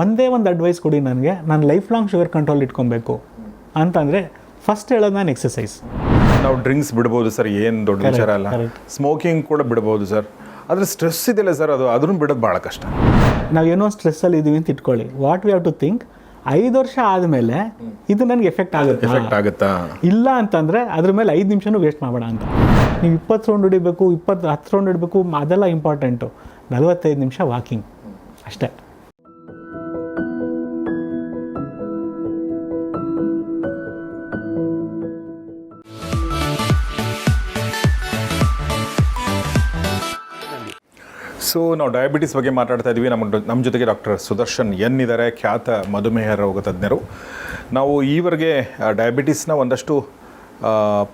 ಒಂದೇ ಒಂದು ಅಡ್ವೈಸ್ ಕೊಡಿ ನನಗೆ. ನಾನು ಲೈಫ್ ಲಾಂಗ್ ಶುಗರ್ ಕಂಟ್ರೋಲ್ ಇಟ್ಕೊಬೇಕು. ಅಂತಂದರೆ ಫಸ್ಟ್ ಹೇಳೋದು ನಾನು ಎಕ್ಸಸೈಸ್ ನಾವು ಡ್ರಿಂಕ್ಸ್ ಬಿಡ್ಬೋದು ಸರ್ ಏನು ದೊಡ್ಡ ವಿಚಾರ ಅಲ್ಲ. ಸ್ಮೋಕಿಂಗ್ ಕೂಡ ಬಿಡ್ಬೋದು ಸರ್. ಆದರೆ ಸ್ಟ್ರೆಸ್ ಇದೆಯಲ್ಲ ಸರ್ ಅದು ಅದನ್ನು ಬಿಡೋದು ಭಾಳ ಕಷ್ಟ. ನಾವು ಏನೋ ಸ್ಟ್ರೆಸ್ಸಲ್ಲಿ ಇದ್ದೀವಿ ಅಂತ ಇಟ್ಕೊಳ್ಳಿ. What we have to think ಐದು ವರ್ಷ ಆದಮೇಲೆ ಇದು ನನಗೆ ಎಫೆಕ್ಟ್ ಆಗುತ್ತೆ. ಎಫೆಕ್ಟ್ ಆಗುತ್ತಾ? ಇಲ್ಲ ಅಂತಂದರೆ ಅದ್ರ ಮೇಲೆ ಐದು ನಿಮಿಷನೂ ವೇಸ್ಟ್ ಮಾಡೋಣ ಅಂತ. ನೀವು ಇಪ್ಪತ್ತು ರೌಂಡ್ ಹೊಡಿಬೇಕು ಇಪ್ಪತ್ತು ಹತ್ತು ರೌಂಡ್ ಹೊಡಿಬೇಕು ಅದೆಲ್ಲ ಇಂಪಾರ್ಟೆಂಟು ನಲವತ್ತೈದು ನಿಮಿಷ ವಾಕಿಂಗ್ ಅಷ್ಟೇ. ಸೊ ನಾವು ಡಯಾಬಿಟಿಸ್ ಬಗ್ಗೆ ಮಾತಾಡ್ತಾ ಇದ್ವಿ. ನಮ್ಮ ನಮ್ಮ ಜೊತೆಗೆ ಡಾಕ್ಟರ್ ಸುದರ್ಶನ್ ಎನ್ ಇದ್ದಾರೆ ಖ್ಯಾತ ಮಧುಮೇಹ ರೋಗ ತಜ್ಞರು. ನಾವು ಈವರೆಗೆ ಡಯಾಬಿಟಿಸ್ನ ಒಂದಷ್ಟು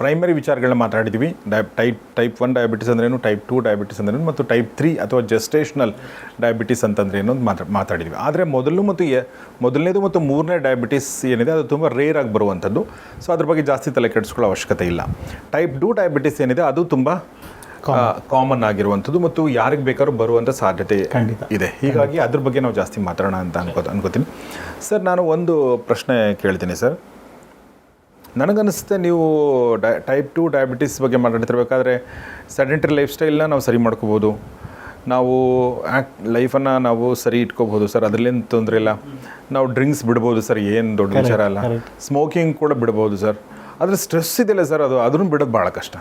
ಪ್ರೈಮರಿ ವಿಚಾರಗಳನ್ನ ಮಾತಾಡಿದ್ವಿ. Dia type type one diabetes ಅಂದ್ರೇನು ಟೈಪ್ ಟು ಡಯಾಬಿಟಿಸ್ ಅಂದ್ರೇನು ಮತ್ತು ಟೈಪ್ ತ್ರೀ ಅಥವಾ ಜೆಸ್ಟೇಷನಲ್ ಡಯಾಬಿಟಿಸ್ ಅಂತಂದ್ರೇನು ಅಂತ ಮಾತಾ ಮಾತಾಡಿದ್ವಿ. ಆದರೆ ಮೊದಲು ಮತ್ತು ಮೊದಲನೇದು ಮತ್ತು ಮೂರನೇ ಡಯಾಬಿಟಿಸ್ ಏನಿದೆ, ಅದು ತುಂಬ ರೇರ್ ಆಗಿ ಬರುವಂಥದ್ದು. ಸೊ ಅದ್ರ ಬಗ್ಗೆ ಜಾಸ್ತಿ ತಲೆ ಕೆಡಿಸ್ಕೊಳ್ಳೋ ಅವಶ್ಯಕತೆ ಇಲ್ಲ. ಟೈಪ್ ಟು ಡಯಾಬಿಟಿಸ್ ಏನಿದೆ, ಅದು ತುಂಬ ಕಾಮನ್ ಆಗಿರುವಂಥದ್ದು ಮತ್ತು ಯಾರಿಗೆ ಬೇಕಾದ್ರೂ ಬರುವಂಥ ಸಾಧ್ಯತೆ ಇದೆ. ಹೀಗಾಗಿ ಅದ್ರ ಬಗ್ಗೆ ನಾವು ಜಾಸ್ತಿ ಮಾತಾಡೋಣ ಅಂತ ಅನ್ಕೋ ಅನ್ಕೋತೀನಿ. ಸರ್ ನಾನು ಒಂದು ಪ್ರಶ್ನೆ ಕೇಳ್ತೀನಿ ಸರ್. ನನಗನ್ನಿಸುತ್ತೆ ನೀವು ಡೈ ಟೈಪ್ ಟು ಡಯಾಬಿಟಿಸ್ ಬಗ್ಗೆ ಮಾತಾಡ್ತಿರ್ಬೇಕಾದ್ರೆ ಸೆಡೆಂಟರಿ ಲೈಫ್ ಸ್ಟೈಲ್ನ ನಾವು ಸರಿ ಮಾಡ್ಕೋಬೋದು. ನಾವು ಆ್ಯಕ್ ಲೈಫನ್ನು ನಾವು ಸರಿ ಇಟ್ಕೋಬೋದು ಸರ್. ಅದರಲ್ಲೇನು ತೊಂದರೆ ಇಲ್ಲ. ನಾವು ಡ್ರಿಂಕ್ಸ್ ಬಿಡ್ಬೋದು ಸರ್. ಏನು ದೊಡ್ಡ ವಿಚಾರ ಅಲ್ಲ. ಸ್ಮೋಕಿಂಗ್ ಕೂಡ ಬಿಡ್ಬೋದು ಸರ್. ಆದರೆ ಸ್ಟ್ರೆಸ್ ಇದೆಯಲ್ಲ ಸರ್ ಅದು. ಅದನ್ನು ಬಿಡೋದು ಭಾಳ ಕಷ್ಟ.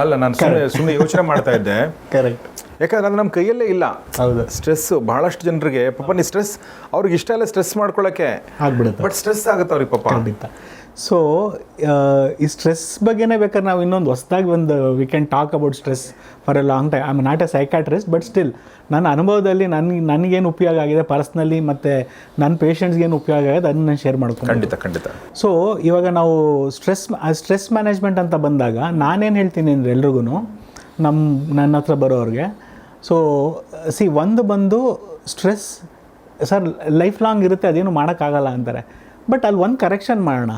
ಅಲ್ಲ ನಾನು ಸುಮ್ಮನೆ ಸುಮ್ಮನೆ ಯೋಚನೆ ಮಾಡ್ತಾ ಇದ್ದೆ. ಕರೆಕ್ಟ್ ಯಾಕಂದ್ರೆ ಅದು ನಮ್ಮ ಕೈಯಲ್ಲೇ ಇಲ್ಲ. ಹೌದು. ಸ್ಟ್ರೆಸ್ ಬಹಳಷ್ಟು ಜನರಿಗೆ ಪಾಪ ನೀ ಸ್ಟ್ರೆಸ್ ಅವ್ರಿಗೆ ಇಷ್ಟ ಎಲ್ಲ ಸ್ಟ್ರೆಸ್ ಮಾಡ್ಕೊಳ್ಳೋಕೆ ಆಗ್ಬಿಡುತ್ತೆ. ಬಟ್ ಸ್ಟ್ರೆಸ್ ಆಗುತ್ತೆ ಅವ್ರಿಗೆ ಪಾಪ. ಖಂಡಿತ. ಸೊ ಈ ಸ್ಟ್ರೆಸ್ ಬಗ್ಗೆನೇ ಬೇಕಾದ್ರೆ ನಾವು ಇನ್ನೊಂದು ಹೊಸ್ದಾಗಿ ಒಂದು we can talk about stress for a long time I am not a psychiatrist but still ನನ್ನ ಅನುಭವದಲ್ಲಿ ನನಗೆ ನನಗೇನು ಉಪಯೋಗ ಆಗಿದೆ ಪರ್ಸ್ನಲಿ ಮತ್ತು ನನ್ನ ಪೇಷಂಟ್ಸ್ಗೇನು ಉಪಯೋಗ ಆಗಿದೆ ಅದನ್ನ ನಾನು ಶೇರ್ ಮಾಡ್ಕೊಂಡು ಖಂಡಿತ ಖಂಡಿತ. ಸೊ ಇವಾಗ ನಾವು ಸ್ಟ್ರೆಸ್ ಸ್ಟ್ರೆಸ್ ಮ್ಯಾನೇಜ್ಮೆಂಟ್ ಅಂತ ಬಂದಾಗ ನಾನೇನು ಹೇಳ್ತೀನಿ ಅಂದರೆ ಎಲ್ರಿಗೂ ನಮ್ಮ ನನ್ನ ಹತ್ರ ಬರೋರಿಗೆ ಸೊ ಸಿ ಒಂದು ಬಂದು ಸ್ಟ್ರೆಸ್ ಸರ್ ಲೈಫ್ ಲಾಂಗ್ ಇರುತ್ತೆ ಅದೇನು ಮಾಡೋಕ್ಕಾಗಲ್ಲ ಅಂತಾರೆ. ಬಟ್ ಅಲ್ಲಿ ಒಂದು ಕರೆಕ್ಷನ್ ಮಾಡೋಣ.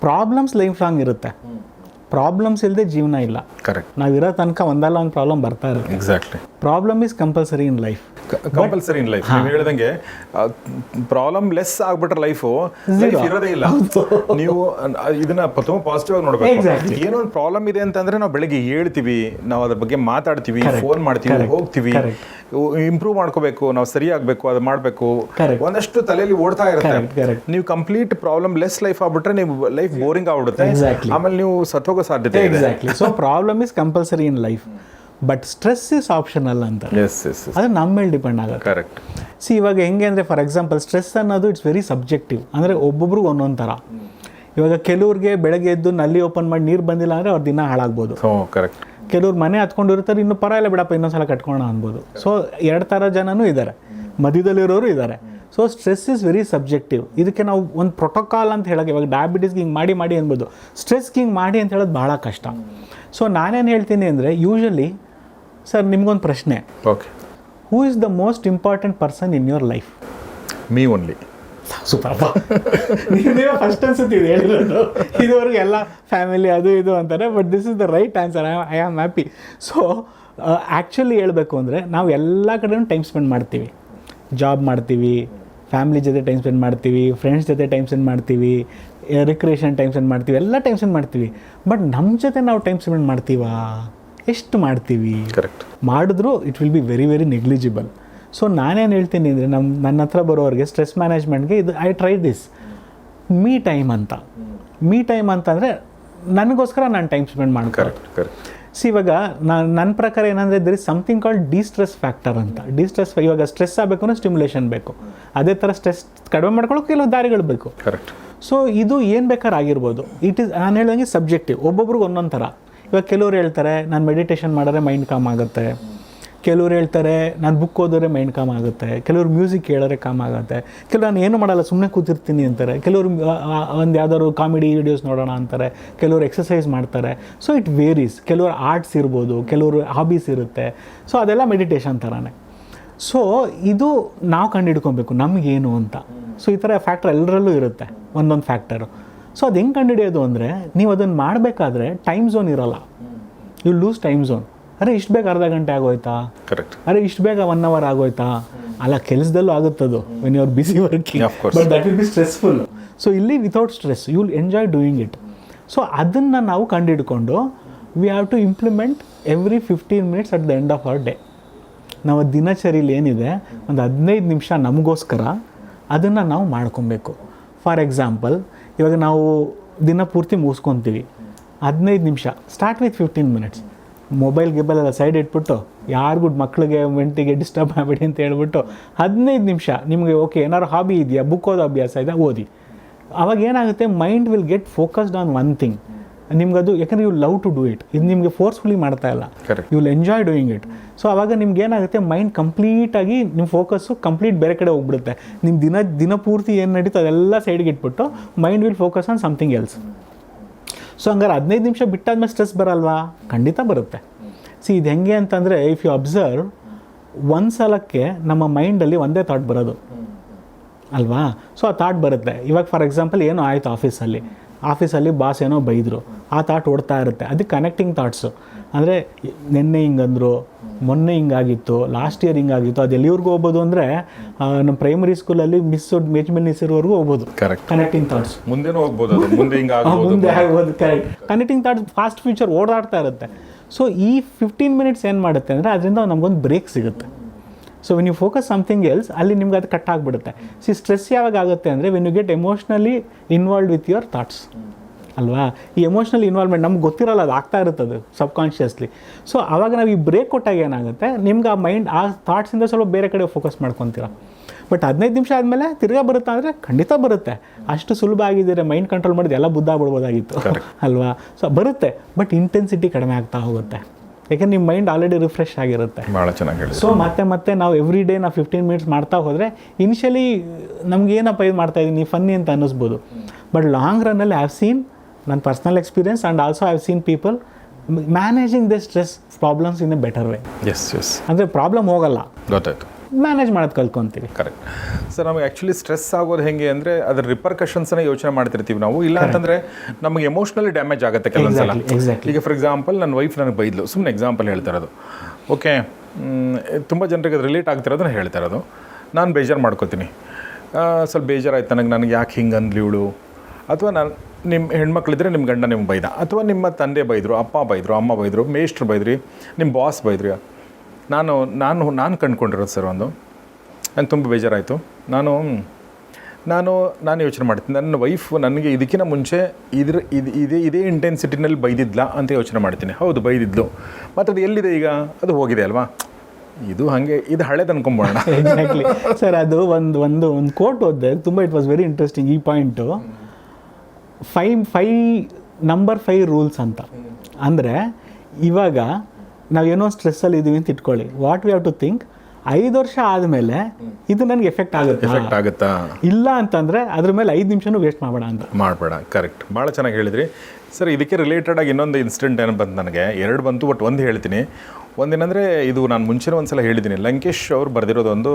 ಪ್ರಾಬ್ಲಮ್ಸ್ ಲೈಫ್ ಲಾಂಗ್ ಇರುತ್ತೆ. ಪ್ರಾಬ್ಲಮ್ಸ್ ಇಲ್ಲದೆ ಜೀವನ ಇಲ್ಲ. ಕರೆಕ್ಟ್ ನಾವಿರೋ ತನಕ ಒಂದಲ್ಲ ಒಂದು ಪ್ರಾಬ್ಲಮ್ ಬರ್ತಾ ಇರುತ್ತೆ. Exactly problem is compulsory in life compulsory in life ನೀವು ಹೇಳ್ದಂಗೆ ಪ್ರಾಬ್ಲಮ್ ಲೆಸ್ ಆಗ್ಬಿಟ್ರೆ ಲೈಫು ಇರೋದೇ ಇಲ್ಲ. ನೀವು ಇದನ್ನ ಪ್ರಥಮ ಪಾಸಿಟಿವ್ ಆಗಿ ನೋಡ್ಬೇಕು. ಏನೋ ಒಂದು ಪ್ರಾಬ್ಲಮ್ ಇದೆ ಅಂತಂದ್ರೆ ನಾವು ಬೆಳಗ್ಗೆ ಹೇಳ್ತೀವಿ ನಾವು ಅದ್ರ ಬಗ್ಗೆ ಮಾತಾಡ್ತೀವಿ ಫೋನ್ ಮಾಡ್ತೀವಿ. ಹೋಗ್ತೀವಿ. ಇಂಪ್ರೂವ್ ಮಾಡ್ಕೋಬೇಕು ನಾವು ಸರಿ ಆಗ್ಬೇಕು ಅದು ಮಾಡಬೇಕು. ಒಂದಷ್ಟು ತಲೆಯಲ್ಲಿ ಓಡ್ತಾ ಇರುತ್ತೆ. ನೀವು ಕಂಪ್ಲೀಟ್ ಪ್ರಾಬ್ಲಮ್ ಲೆಸ್ ಲೈಫ್ ಆಗ್ಬಿಟ್ರೆ ನೀವು ಲೈಫ್ ಬೋರಿಂಗ್ ಆಗ್ಬಿಡುತ್ತೆ. ಆಮೇಲೆ ನೀವು ಸತ್ತೋಗೋ ಸಾಧ್ಯತೆ exactly so problem is compulsory in life but stress is optional ಅಂತ. ಅದು ನಮ್ಮ ಮೇಲೆ ಡಿಪೆಂಡ್ ಆಗುತ್ತೆ. ಕರೆಕ್ಟ್ ಸಿ ಇವಾಗ ಹೆಂಗೆ ಅಂದರೆ ಫಾರ್ ಎಕ್ಸಾಂಪಲ್ ಸ್ಟ್ರೆಸ್ ಅನ್ನೋದು ಇಟ್ಸ್ ವೆರಿ ಸಬ್ಜೆಕ್ಟಿವ್ ಅಂದರೆ ಒಬ್ಬೊಬ್ರಿಗೆ ಒಂದೊಂದು ಥರ. ಇವಾಗ ಕೆಲವ್ರಿಗೆ ಬೆಳಗ್ಗೆ ಎದ್ದು ನಲ್ಲಿ ಓಪನ್ ಮಾಡಿ ನೀರು ಬಂದಿಲ್ಲ ಅಂದರೆ ಅವ್ರ ದಿನ ಹಾಳಾಗ್ಬೋದು. ಕರೆಕ್ಟ್ ಕೆಲವ್ರು ಮನೆ ಹತ್ಕೊಂಡಿರ್ತಾರೆ ಇನ್ನು ಪರವಾಗಿಲ್ಲ ಬಿಡಪ್ಪ ಇನ್ನೊಂದ್ಸಲ ಕಟ್ಕೋಣ ಅನ್ಬೋದು. ಸೊ ಎರಡು ಥರ ಜನನೂ ಇದ್ದಾರೆ ಮಧ್ಯದಲ್ಲಿರೋರು ಇದ್ದಾರೆ so stress is very subjective ಇದಕ್ಕೆ ನಾವು ಒಂದು ಪ್ರೋಟೋಕಾಲ್ ಅಂತ ಹೇಳೋಕೆ ಇವಾಗ ಡಯಾಬಿಟೀಸ್ಗೆ ಹಿಂಗೆ ಮಾಡಿ ಮಾಡಿ ಅನ್ಬೋದು. ಸ್ಟ್ರೆಸ್ಗೆ ಹಿಂಗೆ ಮಾಡಿ ಅಂತ ಹೇಳೋದು ಭಾಳ ಕಷ್ಟ. ಸೊ ನಾನೇನು ಹೇಳ್ತೀನಿ ಅಂದರೆ ಯೂಶಲಿ ಸರ್ ನಿಮ್ಗೊಂದು ಪ್ರಶ್ನೆ. Okay. Who is the most important person in your life me only ಸೂಪರಪ್ಪ ನೀವೇ ಫಸ್ಟ್ ಅನ್ಸುತ್ತೆ ಇದು ಹೇಳಿರೋದು. ಇದುವರೆಗೆ ಎಲ್ಲ ಫ್ಯಾಮಿಲಿ ಅದು ಇದು ಅಂತಾರೆ but this is the right answer I I am happy so actually ಹೇಳಬೇಕು ಅಂದರೆ ನಾವು ಎಲ್ಲ ಕಡೆಯೂ ಟೈಮ್ ಸ್ಪೆಂಡ್ ಮಾಡ್ತೀವಿ. ಜಾಬ್ ಮಾಡ್ತೀವಿ ಫ್ಯಾಮಿಲಿ ಜೊತೆ ಟೈಮ್ ಸ್ಪೆಂಡ್ ಮಾಡ್ತೀವಿ ಫ್ರೆಂಡ್ಸ್ ಜೊತೆ ಟೈಮ್ ಸ್ಪೆಂಡ್ ಮಾಡ್ತೀವಿ ರಿಕ್ರಿಯೇಷನ್ ಟೈಮ್ ಸ್ಪೆಂಡ್ ಮಾಡ್ತೀವಿ ಎಲ್ಲ ಟೈಮ್ ಸ್ಪೆಂಡ್ ಮಾಡ್ತೀವಿ. ಬಟ್ ನಮ್ಮ ಜೊತೆ ನಾವು ಟೈಮ್ ಸ್ಪೆಂಡ್ ಮಾಡ್ತೀವಾ? ಎಷ್ಟು ಮಾಡ್ತೀವಿ? ಕರೆಕ್ಟ್ ಮಾಡಿದ್ರು it will be very very negligible so ನಾನೇನು ಹೇಳ್ತೀನಿ ಅಂದರೆ ನಮ್ಮ ನನ್ನ ಹತ್ರ ಬರೋರಿಗೆ ಸ್ಟ್ರೆಸ್ ಮ್ಯಾನೇಜ್ಮೆಂಟ್ಗೆ ಇದು I try this me time ಅಂತ. ಮೀ ಟೈಮ್ ಅಂತಂದರೆ ನನಗೋಸ್ಕರ ನಾನು ಟೈಮ್ ಸ್ಪೆಂಡ್ ಮಾಡಿ ಕರೆಕ್ಟ್ ಕರೆಕ್ಟ್ ಸಿ ಇವಾಗ ನಾನು ನನ್ನ ಪ್ರಕಾರ ಏನಂದರೆ there is something called distress factor ಅಂತ. ಡಿಸ್ಟ್ರೆಸ್ ಇವಾಗ ಸ್ಟ್ರೆಸ್ ಆಗಬೇಕು ಅಂದರೆ ಸ್ಟಿಮ್ಯುಲೇಷನ್ ಬೇಕು. ಅದೇ ಥರ ಸ್ಟ್ರೆಸ್ ಕಡಿಮೆ ಮಾಡ್ಕೊಳ್ಳೋಕೆ ಕೆಲವು ದಾರಿಗಳು ಬೇಕು. ಕರೆಕ್ಟ್ ಸೊ ಇದು ಏನು ಬೇಕಾದ್ರೆ ಆಗಿರ್ಬೋದು. ಇಟ್ ಇಸ್ ನಾನು ಹೇಳಿದಂಗೆ ಸಬ್ಜೆಕ್ಟಿವ್ ಒಬ್ಬೊಬ್ರಿಗೆ ಒಂದೊಂದು ಥರ ಇವಾಗ ಕೆಲವ್ರು ಹೇಳ್ತಾರೆ, ನಾನು ಮೆಡಿಟೇಷನ್ ಮಾಡಿದ್ರೆ ಮೈಂಡ್ ಕಾಮ್ ಆಗುತ್ತೆ. ಕೆಲವ್ರು ಹೇಳ್ತಾರೆ, ನಾನು ಬುಕ್ ಓದಿದ್ರೆ ಮೈಂಡ್ ಕಾಮ್ ಆಗುತ್ತೆ. ಕೆಲವ್ರು ಮ್ಯೂಸಿಕ್ ಕೇಳಿದ್ರೆ ಕಾಮ್ ಆಗುತ್ತೆ. ಕೆಲವ್ರು, ನಾನು ಏನು ಮಾಡಲ್ಲ ಸುಮ್ಮನೆ ಕೂತಿರ್ತೀನಿ ಅಂತಾರೆ. ಕೆಲವರು ಒಂದು ಯಾವ್ದಾದ್ರು ಕಾಮಿಡಿ ವಿಡಿಯೋಸ್ ನೋಡೋಣ ಅಂತಾರೆ. ಕೆಲವರು ಎಕ್ಸಸೈಸ್ ಮಾಡ್ತಾರೆ. ಸೊ ಇಟ್ ವೇರೀಸ್ ಕೆಲವರು ಆರ್ಟ್ಸ್ ಇರ್ಬೋದು, ಕೆಲವರು ಹಾಬೀಸ್ ಇರುತ್ತೆ. ಸೊ ಅದೆಲ್ಲ ಮೆಡಿಟೇಷನ್ ಥರನೇ ಸೊ ಇದು ನಾವು ಕಂಡುಹಿಡ್ಕೊಬೇಕು ನಮಗೇನು ಅಂತ. ಸೊ ಈ ಥರ ಫ್ಯಾಕ್ಟರ್ ಎಲ್ಲರಲ್ಲೂ ಇರುತ್ತೆ, ಒಂದೊಂದು ಫ್ಯಾಕ್ಟರು ಸೊ ಅದು ಹೆಂಗೆ ಕಂಡುಹಿಡಿಯೋದು ಅಂದರೆ ನೀವು ಅದನ್ನು ಮಾಡಬೇಕಾದ್ರೆ ಟೈಮ್ ಝೋನ್ ಇರೋಲ್ಲ. ಯು ಲೂಸ್ ಟೈಮ್ ಝೋನ್ ಅರೆ ಇಷ್ಟು ಬೇಗ ಅರ್ಧ ಗಂಟೆ ಆಗೋಯ್ತಾ? ಕರೆಕ್ಟ್ ಅರೆ ಇಷ್ಟು ಬೇಗ ಒನ್ ಅವರ್ ಆಗೋಯ್ತಾ? ಅಲ್ಲ ಕೆಲಸದಲ್ಲೂ ಆಗುತ್ತದು when your busy working. But that will be stressful so ಇಲ್ಲಿ without stress you will enjoy doing it so ಅದನ್ನು ನಾವು ಕಂಡುಹಿಡ್ಕೊಂಡು we have to implement every fifteen minutes at the end of our day ನಾವು ದಿನಚರಿಲಿ ಏನಿದೆ ಒಂದು ಹದಿನೈದು ನಿಮಿಷ ನಮಗೋಸ್ಕರ ಅದನ್ನು ನಾವು ಮಾಡ್ಕೊಬೇಕು. ಫಾರ್ ಎಕ್ಸಾಂಪಲ್ ಇವಾಗ ನಾವು ದಿನ ಪೂರ್ತಿ ಮುಗಿಸ್ಕೊತೀವಿ. ಹದಿನೈದು ನಿಮಿಷ start with fifteen minutes mobile ಗಿಬೈಲ್ ಎಲ್ಲ ಸೈಡ್ ಇಟ್ಬಿಟ್ಟು, ಯಾರಿಗೂ ಮಕ್ಕಳಿಗೆ ಮೆಂಟಿಗೆ ಡಿಸ್ಟರ್ಬ್ ಮಾಡಬೇಡಿ ಅಂತ ಹೇಳ್ಬಿಟ್ಟು ಹದಿನೈದು ನಿಮಿಷ ನಿಮಗೆ ಓಕೆ ಏನಾದ್ರು ಹಾಬಿ ಇದೆಯಾ? ಬುಕ್ ಓದೋ ಅಭ್ಯಾಸ ಇದೆ ಓದಿ. ಅವಾಗ ಏನಾಗುತ್ತೆ? Mind will get focused on one thing ನಿಮ್ಗದು ಯಾಕಂದರೆ you love to do it ಇದು ನಿಮಗೆ ಫೋರ್ಸ್ಫುಲಿ ಮಾಡ್ತಾ ಇಲ್ಲ. You will enjoy doing it so ಅವಾಗ ನಿಮ್ಗೆ ಏನಾಗುತ್ತೆ? ಮೈಂಡ್ ಕಂಪ್ಲೀಟಾಗಿ ನಿಮ್ಮ ಫೋಕಸ್ಸು ಕಂಪ್ಲೀಟ್ ಬೇರೆ ಕಡೆ ಹೋಗ್ಬಿಡುತ್ತೆ. ನಿಮ್ಮ ದಿನ ದಿನಪೂರ್ತಿ ಏನು ನಡೀತೋ ಅದೆಲ್ಲ ಸೈಡ್ಗೆ ಇಟ್ಬಿಟ್ಟು mind will focus on something else so ಹಂಗಾರೆ ಹದಿನೈದು ನಿಮಿಷ ಬಿಟ್ಟಾದ್ಮೇಲೆ ಸ್ಟ್ರೆಸ್ ಬರಲ್ವಾ? ಖಂಡಿತ ಬರುತ್ತೆ. ಸಿ ಇದು ಹೆಂಗೆ ಅಂತಂದರೆ ಇಫ್ ಯು ಅಬ್ಸರ್ವ್ ಒಂದು ಸಲಕ್ಕೆ ನಮ್ಮ ಮೈಂಡಲ್ಲಿ ಒಂದೇ ಥಾಟ್ ಬರೋದು. ಅಲ್ವಾ? ಸೊ ಆ ಥಾಟ್ ಬರುತ್ತೆ. ಇವಾಗ ಫಾರ್ ಎಕ್ಸಾಂಪಲ್ ಏನು ಆಯಿತು ಆಫೀಸಲ್ಲಿ ಆಫೀಸಲ್ಲಿ ಬಾಸ್ ಏನೋ ಬೈದರು. ಆ ಥಾಟ್ ಓಡ್ತಾ ಇರುತ್ತೆ. ಅದು ಕನೆಕ್ಟಿಂಗ್ ಥಾಟ್ಸು ಅಂದರೆ ನಿನ್ನೆ ಹಿಂಗಂದರು ಮೊನ್ನೆ ಹಿಂಗಾಗಿತ್ತು ಲಾಸ್ಟ್ ಇಯರ್ ಹಿಂಗಾಗಿತ್ತು ಅದು ಎಲ್ಲಿವರೆಗೂ ಹೋಗ್ಬೋದು ಅಂದರೆ ನಮ್ಮ ಪ್ರೈಮರಿ ಸ್ಕೂಲಲ್ಲಿ ಮಿಸ್ ಮೇಜ್ ಮಿಸ್ ಇರೋವರೆಗೂ ಹೋಗ್ಬೋದು. ಕರೆಕ್ಟ್ ಕನೆಕ್ಟಿಂಗ್ ಥಾಟ್ಸ್ ಮುಂದೆನೂ ಹೋಗ್ಬೋದು ಅದು. ಮುಂದೆ ಮುಂದೆ ಆಗ್ಬೋದು correct connecting thoughts fast future ಓಡಾಡ್ತಾ ಇರುತ್ತೆ. ಸೊ ಈ ಫಿಫ್ಟೀನ್ ಮಿನಿಟ್ಸ್ ಏನು ಮಾಡುತ್ತೆ ಅಂದರೆ ಅದರಿಂದ ನಮಗೊಂದು ಬ್ರೇಕ್ ಸಿಗುತ್ತೆ. So when you focus something else ಅಲ್ಲಿ ನಿಮ್ಗೆ ಅದು ಕಟ್ ಆಗಿಬಿಡುತ್ತೆ. ಸಿ ಸ್ಟ್ರೆಸ್ ಯಾವಾಗ ಆಗುತ್ತೆ ಅಂದರೆ when you get emotionally involve with your thoughts ಅಲ್ವಾ? ಈ ಎಮೋಷ್ನಲ್ ಇನ್ವಾಲ್ವ್ಮೆಂಟ್ ನಮ್ಗೆ ಗೊತ್ತಿರಲ್ಲ ಅದು ಆಗ್ತಾ ಇರುತ್ತೆ ಅದು ಸಬ್ಕಾನ್ಷಿಯಸ್ಲಿ ಸೊ ಆವಾಗ ನಾವು ಈ ಬ್ರೇಕ್ ಕೊಟ್ಟಾಗ ಏನಾಗುತ್ತೆ? ನಿಮ್ಗೆ ಆ ಮೈಂಡ್ ಆ ಥಾಟ್ಸಿಂದ ಸ್ವಲ್ಪ ಬೇರೆ ಕಡೆ ಫೋಕಸ್ ಮಾಡ್ಕೊತೀರ. ಬಟ್ ಹದಿನೈದು ನಿಮಿಷ ಆದಮೇಲೆ ತಿರ್ಗಾ ಬರುತ್ತಾ ಅಂದರೆ ಖಂಡಿತ ಬರುತ್ತೆ. ಅಷ್ಟು ಸುಲಭ ಆಗಿದ್ದೀರಾ ಮೈಂಡ್ ಕಂಟ್ರೋಲ್ ಮಾಡಿದ್ರೆ ಎಲ್ಲ ಬುದ್ಧ ಬಿಡ್ಬೋದಾಗಿತ್ತು ಅಲ್ವಾ? ಸೊ ಬರುತ್ತೆ ಬಟ್ ಇಂಟೆನ್ಸಿಟಿ ಕಡಿಮೆ ಆಗ್ತಾ ಹೋಗುತ್ತೆ. ಯಾಕೆಂದ್ರೆ ನಿಮ್ಮ ಮೈಂಡ್ ಆಲ್ರೆಡಿ ರಿಫ್ರೆಶ್ ಆಗಿರುತ್ತೆ. ಭಾಳ ಚೆನ್ನಾಗಿ ಸೊ ಮತ್ತೆ ಮತ್ತೆ ನಾವು ಎವ್ರಿ ಡೇ ನಾವು ಫಿಫ್ಟೀನ್ ಮಿನಿಟ್ಸ್ ಮಾಡ್ತಾ ಹೋದರೆ ಇನಿಷಿಯಲಿ ನಮ್ಗೆ ಏನಪ್ಪ ಇದು ಮಾಡ್ತಾ ಇದ್ದೀನಿ ಫನ್ನಿ ಅಂತ ಅನ್ನಿಸ್ಬೋದು. ಬಟ್ ಲಾಂಗ್ ರನ್ನಲ್ಲಿ ಹ್ಯಾವ್ ಸೀನ್ ನನ್ನ personal experience and also have seen people managing the stress problems in a better way yes yes ಅಂದರೆ ಪ್ರಾಬ್ಲಮ್ ಹೋಗಲ್ಲ. ಗೊತ್ತಾಯ್ತು. ಮ್ಯಾನೇಜ್ ಮಾಡೋದು ಕಲ್ತ್ಕೊಂತೀವಿ. ಕರೆಕ್ಟ್ ಸರ್ ನಮಗೆ ಆ್ಯಕ್ಚುಲಿ ಸ್ಟ್ರೆಸ್ ಆಗೋದು ಹೆಂಗೆ ಅಂದರೆ ಅದ್ರ ರಿಪರ್ಕಷನ್ಸನ್ನ ಯೋಚನೆ ಮಾಡ್ತಿರ್ತೀವಿ ನಾವು. ಇಲ್ಲ ಅಂತಂದರೆ ನಮಗೆ ಎಮೋಷ್ನಲಿ ಡ್ಯಾಮೇಜ್ ಆಗುತ್ತೆ ಕೆಲವೊಂದ್ಸಲ. ಈಗ ಫಾರ್ ಎಕ್ಸಾಂಪಲ್ ನನ್ನ ವೈಫ್ ನನಗೆ ಬೈದ್ಲು. ಸುಮ್ಮನೆ ಎಕ್ಸಾಂಪಲ್ ಹೇಳ್ತಾ ಇರೋದು. ಓಕೆ ತುಂಬ ಜನರಿಗೆ ಅದು ರಿಲೇಟ್ ಆಗ್ತಿರೋದನ್ನ ಹೇಳ್ತಾ ಇರೋದು. ನಾನು ಬೇಜಾರು ಮಾಡ್ಕೋತೀನಿ. ಸ್ವಲ್ಪ ಬೇಜಾರಾಯ್ತು ನನಗೆ. ನನಗೆ ಯಾಕೆ ಹಿಂಗೆ ಅಂದ್ಲಿ ಇವಳು? ಅಥವಾ ನಾನು ನಿಮ್ಮ ಹೆಣ್ಮಕ್ಳಿದ್ರೆ ನಿಮ್ಮ ಗಂಡ ನಿಮ್ಗೆ ಬೈದ. ಅಥವಾ ನಿಮ್ಮ ತಂದೆ ಬೈದರು ಅಪ್ಪ ಬೈದರು ಅಮ್ಮ ಬೈದರು ಮೇಷ್ಟ್ರು ಬೈದ್ರಿ ನಿಮ್ಮ ಬಾಸ್ ಬೈದ್ರಿ. ನಾನು ನಾನು ನಾನು ಕಂಡುಕೊಂಡಿರೋದು ಸರ್ ಒಂದು. ನಂಗೆ ತುಂಬ ಬೇಜಾರಾಯಿತು. ನಾನು ನಾನು ನಾನು ಯೋಚನೆ ಮಾಡ್ತೀನಿ ನನ್ನ ವೈಫ್ ನನಗೆ ಇದಕ್ಕಿಂತ ಮುಂಚೆ ಇದ್ರ, ಇದು, ಇದೇ ಇದೇ ಇಂಟೆನ್ಸಿಟಿನಲ್ಲಿ ಬೈದಿದ್ಲಾ ಅಂತ ಯೋಚನೆ ಮಾಡ್ತೀನಿ. ಹೌದು, ಬೈದಿದ್ಲು. ಮತ್ತು ಅದು ಎಲ್ಲಿದೆ ಈಗ? ಅದು ಹೋಗಿದೆ ಅಲ್ವಾ? ಇದು ಹಾಗೆ, ಇದು ಹಳೇದು ಅನ್ಕೊಂಬೋಣ ಎಕ್ಸಾಕ್ಟ್ಲಿ ಸರ್ ಅದು ಒಂದು ಒಂದು ಒಂದು ಕೋಟ್ ಓದಿದೆ. ತುಂಬ ಇಟ್ ವಾಸ್ ವೆರಿ ಇಂಟ್ರೆಸ್ಟಿಂಗ್ ಈ point five five number five rules ಅಂತ. ಅಂದರೆ ಇವಾಗ ನಾವೇನೋ ಸ್ಟ್ರೆಸ್ಸಲ್ಲಿ ಇದ್ದೀವಿ ಅಂತ ಇಟ್ಕೊಳ್ಳಿ. What we have to think ಐದು ವರ್ಷ ಆದಮೇಲೆ ಇದು ನನಗೆ ಎಫೆಕ್ಟ್ ಆಗುತ್ತೆ. ಎಫೆಕ್ಟ್ ಆಗುತ್ತಾ? ಇಲ್ಲ ಅಂತಂದರೆ ಅದ್ರ ಮೇಲೆ ಐದು ನಿಮಿಷನೂ ವೇಸ್ಟ್ ಮಾಡಬೇಡ ಅಂತ. ಮಾಡಬೇಡ ಕರೆಕ್ಟ್ ಭಾಳ ಚೆನ್ನಾಗಿ ಹೇಳಿದ್ರಿ. ಸರ್ ಇದಕ್ಕೆ ರಿಲೇಟೆಡ್ ಆಗಿ ಇನ್ನೊಂದು ಇನ್ಸಿಡೆಂಟ್ ಏನು ಬಂತು ನನಗೆ. ಎರಡು ಬಂತು ಬಟ್ ಒಂದು ಹೇಳ್ತೀನಿ. ಒಂದೇನಂದರೆ ಇದು ನಾನು ಮುಂಚೆನೇ ಒಂದು ಸಲ ಹೇಳಿದ್ದೀನಿ. ಲಂಕೇಶ್ ಅವರು ಬರೆದಿರೋದೊಂದು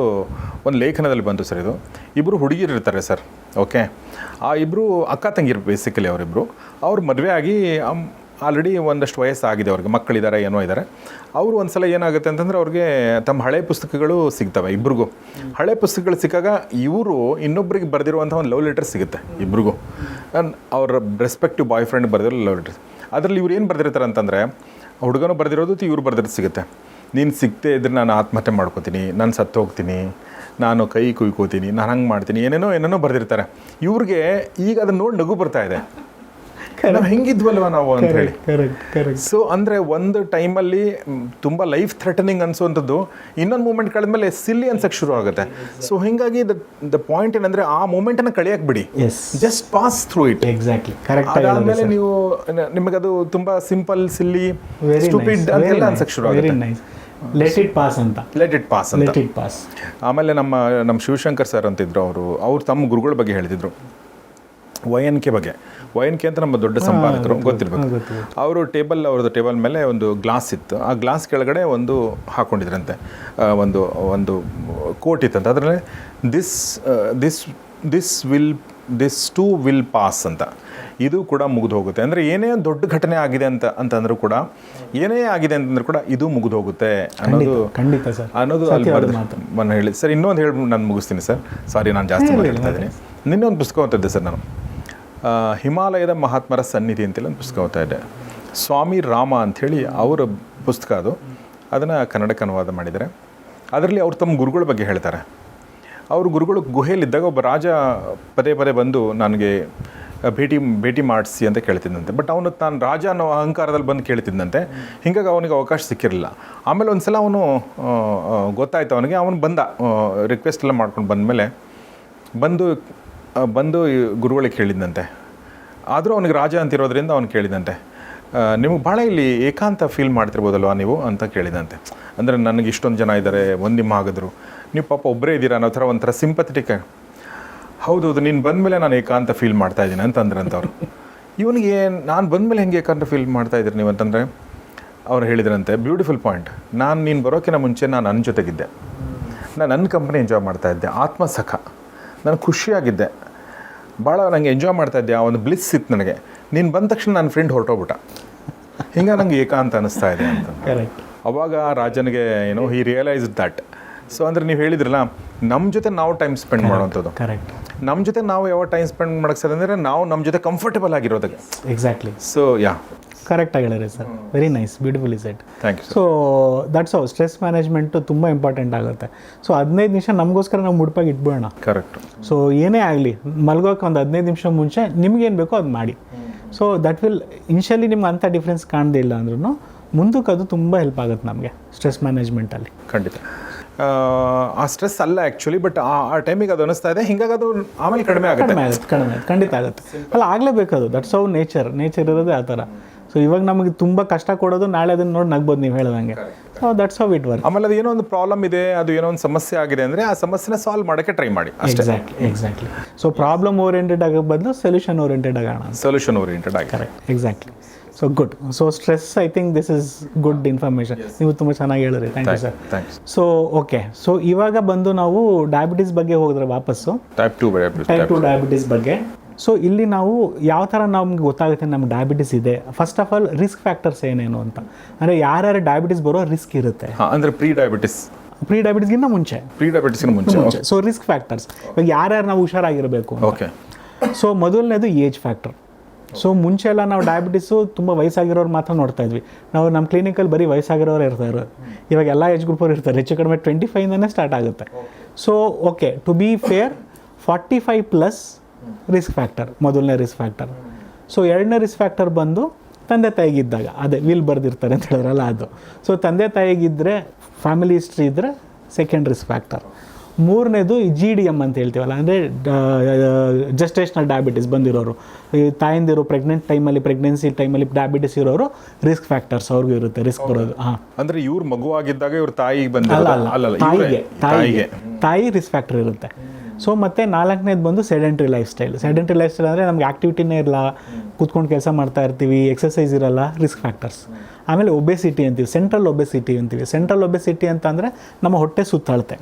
ಒಂದು ಲೇಖನದಲ್ಲಿ ಬಂತು ಸರ್ ಇದು. ಇಬ್ಬರು ಹುಡುಗಿರು ಇರ್ತಾರೆ ಸರ್ ಓಕೆ ಆ ಇಬ್ಬರು ಅಕ್ಕ ತಂಗಿರು ಬೇಸಿಕಲಿ ಅವರಿಬ್ಬರು ಅವ್ರು ಮದುವೆ ಆಗಿ ಆಲ್ರೆಡಿ ಒಂದಷ್ಟು ವಯಸ್ಸಾಗಿದೆ ಅವ್ರಿಗೆ, ಮಕ್ಕಳಿದ್ದಾರೆ, ಏನೋ ಇದ್ದಾರೆ. ಅವರು ಒಂದು ಸಲ ಏನಾಗುತ್ತೆ ಅಂತಂದರೆ ಅವ್ರಿಗೆ ತಮ್ಮ ಹಳೆ ಪುಸ್ತಕಗಳು ಸಿಗ್ತವೆ ಇಬ್ರಿಗೂ. ಹಳೆ ಪುಸ್ತಕಗಳು ಸಿಕ್ಕಾಗ ಇವರು ಇನ್ನೊಬ್ಬರಿಗೆ ಬರೆದಿರುವಂಥ ಒಂದು ಲವ್ ಲೆಟರ್ ಸಿಗುತ್ತೆ ಇಬ್ರಿಗೂ. ಅವ್ರ ರೆಸ್ಪೆಕ್ಟಿವ್ ಬಾಯ್ ಫ್ರೆಂಡ್ ಬರೆದಿರೋ ಲವ್ ಲೆಟರ್ ಅದರಲ್ಲಿ ಇವ್ರು ಏನು ಬರೆದಿರ್ತಾರೆ ಅಂತಂದರೆ, ಹುಡುಗನೂ ಬರೆದಿರೋದು ಇವ್ರು ಬರೆದಿರೋದು ಸಿಗುತ್ತೆ. ನೀನು ಸಿಗ್ತೇ ಇದ್ರೆ ನಾನು ಆತ್ಮಹತ್ಯೆ ಮಾಡ್ಕೋತೀನಿ, ನಾನು ಸತ್ತು ಹೋಗ್ತೀನಿ, ನಾನು ಕೈ ಕುಯ್ಕೋತೀನಿ, ನಾನು ಹಂಗೆ ಮಾಡ್ತೀನಿ, ಏನೇನೋ ಏನೇನೋ ಬರೆದಿರ್ತಾರೆ. ಇವ್ರಿಗೆ ಈಗ ಅದನ್ನ ನೋಡಿ ನಗು ಬರ್ತಾ ಇದೆ. ನಾವು ಹೆಂಗಿದ್ವಲ್ವ ನಾವು ಅಂತ ಹೇಳಿ. ಸೊ ಅಂದ್ರೆ ಒಂದು ಟೈಮಲ್ಲಿ ತುಂಬಾ ಲೈಫ್ ಥ್ರೆಟನಿಂಗ್ ಅನ್ಸುವಂಥದ್ದು ಇನ್ನೊಂದು ಮೂಮೆಂಟ್ ಕಳೆದ್ಮೇಲೆ ಸಿಲ್ಲಿ ಅನ್ಸಕ್ಕೆ ಶುರು ಆಗುತ್ತೆ. ಸೊ ಹಿಂಗಾಗಿ ದ ದ ಪಾಯಿಂಟ್ ಏನಂದ್ರೆ ಆ ಮೂಮೆಂಟನ್ನು ಕಳಿಯಕ್ಕೆ ಬಿಡಿ. Yes just pass through it exactly correct ಅದಾದಮೇಲೆ ನೀವು ನಿಮಗೆ ನಿಮಗದು ತುಂಬಾ ಸಿಂಪಲ್ ಸಿಲ್ಲಿ ಸ್ಟೂಪಿಡ್ ಅಂತೆಲ್ಲ ಅನ್ಸಕ್ಕೆ ಶುರು ಆಗುತ್ತೆ. ಲೆಟ್ ಇಟ್ ಪಾಸ್ ಅಂತ. Let it pass let it pass ಆಮೇಲೆ ನಮ್ಮ ನಮ್ಮ ಶಿವಶಂಕರ್ ಸರ್ ಅಂತಿದ್ರು ಅವರು. ಅವ್ರು ತಮ್ಮ ಗುರುಗಳ ಬಗ್ಗೆ ಹೇಳ್ತಿದ್ರು. ವೈ ಎನ್ ಕೆ ಬಗ್ಗೆ. ವೈ ಎನ್ ಕೆ ಅಂತ ನಮ್ಮ ದೊಡ್ಡ ಸಂಪಾದಕರು ಗೊತ್ತಿರಬೇಕು. ಅವರು ಟೇಬಲ್ ಅವ್ರದ್ದು ಟೇಬಲ್ ಮೇಲೆ ಒಂದು ಗ್ಲಾಸ್ ಇತ್ತು. ಆ ಗ್ಲಾಸ್ ಕೆಳಗಡೆ ಒಂದು ಹಾಕೊಂಡಿದ್ರಂತೆ. ಒಂದು ಒಂದು ಕೋಟ್ ಇತ್ತಂತೆ. ಅದರಲ್ಲಿ this this this will this too will pass ಅಂತ. ಇದು ಕೂಡ ಮುಗಿದು ಹೋಗುತ್ತೆ. ಅಂದರೆ ಏನೇ ದೊಡ್ಡ ಘಟನೆ ಆಗಿದೆ ಅಂತ ಅಂತಂದ್ರೂ ಕೂಡ ಏನೇ ಆಗಿದೆ ಅಂತಂದ್ರೂ ಕೂಡ ಇದು ಮುಗಿದು ಹೋಗುತ್ತೆ ಅನ್ನೋದು ಖಂಡಿತ ಸರ್. ಅನ್ನೋದು ಅಲ್ಲಿ ಮಾತು. ಹೇಳಿ. ಸರ್ ಇನ್ನೊಂದು ಹೇಳಿ ನಾನು ಮುಗಿಸ್ತೀನಿ ಸರ್. ಸಾರಿ ನಾನು ಜಾಸ್ತಿ ಹೇಳ್ತಾ ಇದ್ದೀನಿ. ನಿನ್ನೆ ಒಂದು ಪುಸ್ತಕ ಓದ್ತಿದ್ದೆ ಸರ್ ನಾನು. ಹಿಮಾಲಯದ ಮಹಾತ್ಮರ ಸನ್ನಿಧಿ ಅಂತೇಳಿ ಒಂದು ಪುಸ್ತಕ ಓದ್ತಾ ಇದ್ದೆ. ಸ್ವಾಮಿ ರಾಮ ಅಂಥೇಳಿ ಅವರ ಪುಸ್ತಕ ಅದು. ಅದನ್ನು ಕನ್ನಡಕ್ಕೆ ಅನುವಾದ ಮಾಡಿದ್ದಾರೆ. ಅದರಲ್ಲಿ ಅವ್ರು ತಮ್ಮ ಗುರುಗಳ ಬಗ್ಗೆ ಹೇಳ್ತಾರೆ. ಅವರು ಗುರುಗಳು ಗುಹೆಯಲ್ಲಿದ್ದಾಗ ಒಬ್ಬ ರಾಜ ಪದೇ ಪದೇ ಬಂದು ನನಗೆ ಭೇಟಿ ಭೇಟಿ ಮಾಡಿಸಿ ಅಂತ ಕೇಳ್ತಿದ್ದಂತೆ ಬಟ್ ಅವನು ತಾನು ರಾಜ ಅನ್ನೋ ಅಹಂಕಾರದಲ್ಲಿ ಬಂದು ಕೇಳ್ತಿದ್ದಂತೆ ಹಿಂಗಾಗಿ ಅವನಿಗೆ ಅವಕಾಶ ಸಿಕ್ಕಿರಲಿಲ್ಲ. ಆಮೇಲೆ ಒಂದು ಸಲ ಅವನು ಗೊತ್ತಾಯ್ತು ಅವನಿಗೆ. ಅವನು ಬಂದ ರಿಕ್ವೆಸ್ಟ್ ಎಲ್ಲ ಮಾಡ್ಕೊಂಡು ಬಂದು ಆ, ಬಂದು ಗುರುಗಳಿಗೆ ಕೇಳಿದ್ದಂತೆ ಆದರೂ ಅವನಿಗೆ ರಾಜ ಅಂತಿರೋದ್ರಿಂದ ಅವ್ನು ಕೇಳಿದಂತೆ ನಿಮಗೆ ಭಾಳ ಇಲ್ಲಿ ಏಕಾಂತ ಫೀಲ್ ಮಾಡ್ತಿರ್ಬೋದಲ್ವ ನೀವು ಅಂತ ಕೇಳಿದಂತೆ ಅಂದರೆ ನನಗೆ ಇಷ್ಟೊಂದು ಜನ ಇದ್ದಾರೆ ಒಂದು ನಿಮ್ಮ ಆಗಿದ್ರು ನೀವು ಪಾಪ ಒಬ್ಬರೇ ಇದ್ದೀರಾ ಅನ್ನೋ ಥರ ಒಂಥರ ಸಿಂಪಥಿಟಿಕೆ ಹೌದು ಹೌದು ನೀನು ಬಂದಮೇಲೆ ನಾನು ಏಕಾಂತ ಫೀಲ್ ಮಾಡ್ತಾ ಇದ್ದೀನಿ ಅಂತಂದ್ರಂತವ್ರು. ಇವನಿಗೆ ನಾನು ಬಂದಮೇಲೆ ಹೆಂಗೆ ಏಕಾಂತ ಫೀಲ್ ಮಾಡ್ತಾ ಇದ್ದೀರಿ ನೀವು ಅಂತಂದರೆ, ಅವ್ರು ಹೇಳಿದ್ರಂತೆ ಬ್ಯೂಟಿಫುಲ್ ಪಾಯಿಂಟ್ ನಾನು, ನೀನು ಬರೋಕ್ಕಿಂತ ಮುಂಚೆ ನಾನು ನನ್ನ ಜೊತೆಗಿದ್ದೆ. ನಾನು ನನ್ನ ಕಂಪ್ನಿ ಎಂಜಾಯ್ ಮಾಡ್ತಾ ಇದ್ದೆ. ಆತ್ಮಸಖ. ನಾನು ಖುಷಿಯಾಗಿದ್ದೆ. ಭಾಳ ನನಗೆ ಎಂಜಾಯ್ ಮಾಡ್ತಾ ಇದ್ದೆ ಆ ಒಂದು ಬ್ಲಿಸ್ ಇತ್ತು ನನಗೆ. ನೀನು ಬಂದ ತಕ್ಷಣ ನನ್ನ ಫ್ರೆಂಡ್ ಹೊರಟೋಗ್ಬಿಟ್ಟ. ಹಿಂಗೆ ನಂಗೆ ಏಕಾಂತ ಅನ್ನಿಸ್ತಾ ಇದೆ ಅಂತ. ಅವಾಗ ರಾಜನಿಗೆ ಏನೋ ಹಿ ರಿಯಲೈಸ್ ದಟ್ ಸೊ ಅಂದರೆ ನೀವು ಹೇಳಿದ್ರಲ್ಲ ನಮ್ಮ ಜೊತೆ ನಾವು ಟೈಮ್ ಸ್ಪೆಂಡ್ ಮಾಡುವಂಥದ್ದು. ಕರೆಕ್ಟ್ ನಮ್ಮ ಜೊತೆ ನಾವು ಯಾವ ಟೈಮ್ ಸ್ಪೆಂಡ್ ಮಾಡಕ್ಕೆ ಅಂದರೆ ನಾವು ನಮ್ಮ ಜೊತೆ ಕಂಫರ್ಟಬಲ್ ಆಗಿರೋದಕ್ಕೆ. ಎಕ್ಸಾಕ್ಟ್ಲಿ ಸೊ ಯಾ ಕರೆಕ್ಟಾಗಿ ಹೇಳಿರಿ sir. Very nice beautiful is it thank you sir so that's of stress management ತುಂಬ ಇಂಪಾರ್ಟೆಂಟ್ ಆಗುತ್ತೆ. ಸೊ ಹದಿನೈದು ನಿಮಿಷ ನಮಗೋಸ್ಕರ ನಾವು ಮುಡುಪಾಗಿ ಇಟ್ಬಿಡೋಣ. ಕರೆಕ್ಟ್ ಸೊ ಏನೇ ಆಗಲಿ ಮಲ್ಗೋಕೆ ಒಂದು ಹದಿನೈದು ನಿಮಿಷ ಮುಂಚೆ ನಿಮ್ಗೇನು ಬೇಕೋ ಅದು ಮಾಡಿ. ಸೊ ದಟ್ ವಿಲ್ ಇನಿಷಿಯಲಿ ನಿಮ್ಗೆ ಅಂಥ ಡಿಫ್ರೆನ್ಸ್ ಕಾಣದೇ ಇಲ್ಲ ಅಂದ್ರೂ ಮುಂದಕ್ಕೆ ಅದು ತುಂಬ ಹೆಲ್ಪ್ ಆಗುತ್ತೆ ನಮಗೆ ಸ್ಟ್ರೆಸ್ ಮ್ಯಾನೇಜ್ಮೆಂಟಲ್ಲಿ ಖಂಡಿತ. ಆ, ಸ್ಟ್ರೆಸ್ ಅಲ್ಲ ಆ್ಯಕ್ಚುಲಿ ಬಟ್ ಆ ಆ ಟೈಮಿಗೆ ಅದು ಅನಿಸ್ತಾ ಇದೆ. ಹಿಂಗಾಗಿ ಅದು ಆಮೇಲೆ ಕಡಿಮೆ ಆಗುತ್ತೆ. ಕಡಿಮೆ ಆಗುತ್ತೆ ಖಂಡಿತ ಆಗುತ್ತೆ. ಅಲ್ಲ ಆಗಲೇಬೇಕು ಅದು. ದಟ್ಸ್ ಅವ್ ನೇಚರ್ ನೇಚರ್ ಇರೋದೇ ಆ ಥರ. ಸೊ ಇವಾಗ ನಮಗೆ ತುಂಬ ಕಷ್ಟ ಕೊಡೋದು ನಾಳೆ ಅದನ್ನು ನೋಡಿ ನಗ್ಬೋದು ನೀವು ಹೇಳ್ದಂಗೆ so that's how it work ಆಮೇಲೆ ಅದು ಏನೋ ಒಂದು ಪ್ರಾಬ್ಲಮ್ ಇದೆ ಅದು ಏನೋ ಒಂದು ಸಮಸ್ಯೆ ಆಗಿದೆ ಅಂದರೆ ಆ ಸಮಸ್ಯೆನ ಸಾಲ್ವ್ ಮಾಡೋಕ್ಕೆ ಟ್ರೈ ಮಾಡಿ exactly exactly so problem oriented ಆಗೋ ಬದಲು ಸೊಲ್ಯೂಷನ್ ಓರಿಯೆಂಟೆಡ್ ಆಗೋಣ ಸೊಲ್ಯೂಷನ್ ಓರಿಯೆಂಟೆಡ್ ಆಗಿ. Correct exactly so good so stress I think this is good information ನೀವು ತುಂಬ ಚೆನ್ನಾಗಿ ಹೇಳಿದ್ರಿ. Thank you sir so okay so ಇವಾಗ ಬಂದು ನಾವು ಡಯಾಬಿಟೀಸ್ ಬಗ್ಗೆ ಹೋದ್ರೆ ವಾಪಸ್ಸು. Type two type two diabetes ಬಗ್ಗೆ. ಸೊ ಇಲ್ಲಿ ನಾವು ಯಾವ ಥರ ನಮ್ಗೆ ಗೊತ್ತಾಗುತ್ತೆ ನಮ್ಗೆ ಡಯಾಬಿಟಿಸ್ ಇದೆ? First of all risk factors ಏನೇನು ಅಂತ. ಅಂದರೆ ಯಾರ್ಯಾರು ಡಯಾಬಿಟಿಸ್ ಬರೋ ರಿಸ್ಕ್ ಇರುತ್ತೆ. ಅಂದರೆ ಪ್ರೀ ಡಯಾಬಿಟಿಸ್ ಪ್ರೀ ಡಯಾಬಿಟಿಸ್ಗಿಂತ ಮುಂಚೆ ಪ್ರೀ ಡಯಾಬಿಟಿಸ್ಗಿಂತ ಮುಂಚೆ. ಮುಂಚೆ ಸೊ ರಿಸ್ಕ್ ಫ್ಯಾಕ್ಟರ್ಸ್ ಇವಾಗ ಯಾರ್ಯಾರು ನಾವು ಹುಷಾರಾಗಿರಬೇಕು ಓಕೆ ಸೊ ಮೊದಲನೇದು ಏಜ್ ಫ್ಯಾಕ್ಟರ್ ಸೊ ಮುಂಚೆ ಎಲ್ಲ ನಾವು ಡಯಾಬಿಟಿಸು ತುಂಬ ವಯಸ್ಸಾಗಿರೋರು ಮಾತ್ರ ನೋಡ್ತಾ ಇದ್ವಿ. ನಾವು ನಮ್ಮ ಕ್ಲಿನಿಕಲ್ಲಿ ಬರೀ ವಯಸ್ಸಾಗಿರೋರು ಇರ್ತಾರೆ. ಇವಾಗ ಎಲ್ಲ ಏಜ್ ಗ್ರೂಪವ್ರು ಇರ್ತಾರೆ. ಹೆಚ್ಚು ಕಡಿಮೆ ಟ್ವೆಂಟಿ ಫೈವ್ನೇ ಸ್ಟಾರ್ಟ್ ಆಗುತ್ತೆ. So okay to be fair forty five plus risk factor ಮೊದಲನೇ ರಿಸ್ಕ್ ಫ್ಯಾಕ್ಟರ್ ಸೊ ಎರಡನೇ ರಿಸ್ಕ್ ಫ್ಯಾಕ್ಟರ್ ಬಂದು ತಂದೆ ತಾಯಿಗಿದ್ದಾಗ ಅದೇ ವಿಲ್ ಬರೆದಿರ್ತಾರೆ ಅಂತ ಹೇಳಿದ್ರಲ್ಲ ಅದು. ಸೊ ತಂದೆ ತಾಯಿಗಿದ್ದರೆ ಫ್ಯಾಮಿಲಿ ಹಿಸ್ಟ್ರಿ ಇದ್ದರೆ ಸೆಕೆಂಡ್ ರಿಸ್ಕ್ ಫ್ಯಾಕ್ಟರ್ ಮೂರನೇದು ಜಿ ಡಿ ಎಂ ಅಂತ ಹೇಳ್ತೀವಲ್ಲ ಅಂದರೆ ಜಸ್ಟೇಷನಲ್ ಡಯಾಬಿಟಿಸ್ ಬಂದಿರೋರು. ಈ ತಾಯಂದಿರು ಪ್ರೆಗ್ನೆಂಟ್ ಟೈಮಲ್ಲಿ ಪ್ರೆಗ್ನೆನ್ಸಿ ಟೈಮಲ್ಲಿ ಡಯಾಬಿಟಿಸ್ ಇರೋರು ರಿಸ್ಕ್ ಫ್ಯಾಕ್ಟರ್ಸ್ ಅವ್ರಿಗೂ ಇರುತ್ತೆ ರಿಸ್ಕ್ ಬರೋದು. ಹಾಂ. ಅಂದರೆ ಇವ್ರು ಮಗುವಾಗಿದ್ದಾಗ ಇವ್ರ ತಾಯಿಗೆ ಬಂದಿಲ್ಲ ತಾಯಿಗೆ ತಾಯಿಗೆ. ತಾಯಿ ರಿಸ್ಕ್ ಫ್ಯಾಕ್ಟರ್ ಇರುತ್ತೆ. ಸೊ ಮತ್ತೆ ನಾಲ್ಕನೇದು ಬಂದು sedentary lifestyle sedentary lifestyle ಅಂದರೆ ನಮ್ಗೆ ಆಕ್ಟಿವಿಟಿನೇ ಇರಲ್ಲ ಕೂತ್ಕೊಂಡು ಕೆಲಸ ಮಾಡ್ತಾ ಇರ್ತೀವಿ ಎಕ್ಸಸೈಸ್ ಇರಲ್ಲ ರಿಸ್ಕ್ ಫ್ಯಾಕ್ಟರ್ಸ್ ಆಮೇಲೆ ಒಬೆಸಿಟಿ ಅಂತೀವಿ ಸೆಂಟ್ರಲ್ ಒಬೆಸಿಟಿ ಅಂತೀವಿ. ಸೆಂಟ್ರಲ್ ಒಬೆಸಿಟಿ ಅಂತ ಅಂದರೆ ನಮ್ಮ ಹೊಟ್ಟೆ ಸುತ್ತಾಳುತ್ತೆ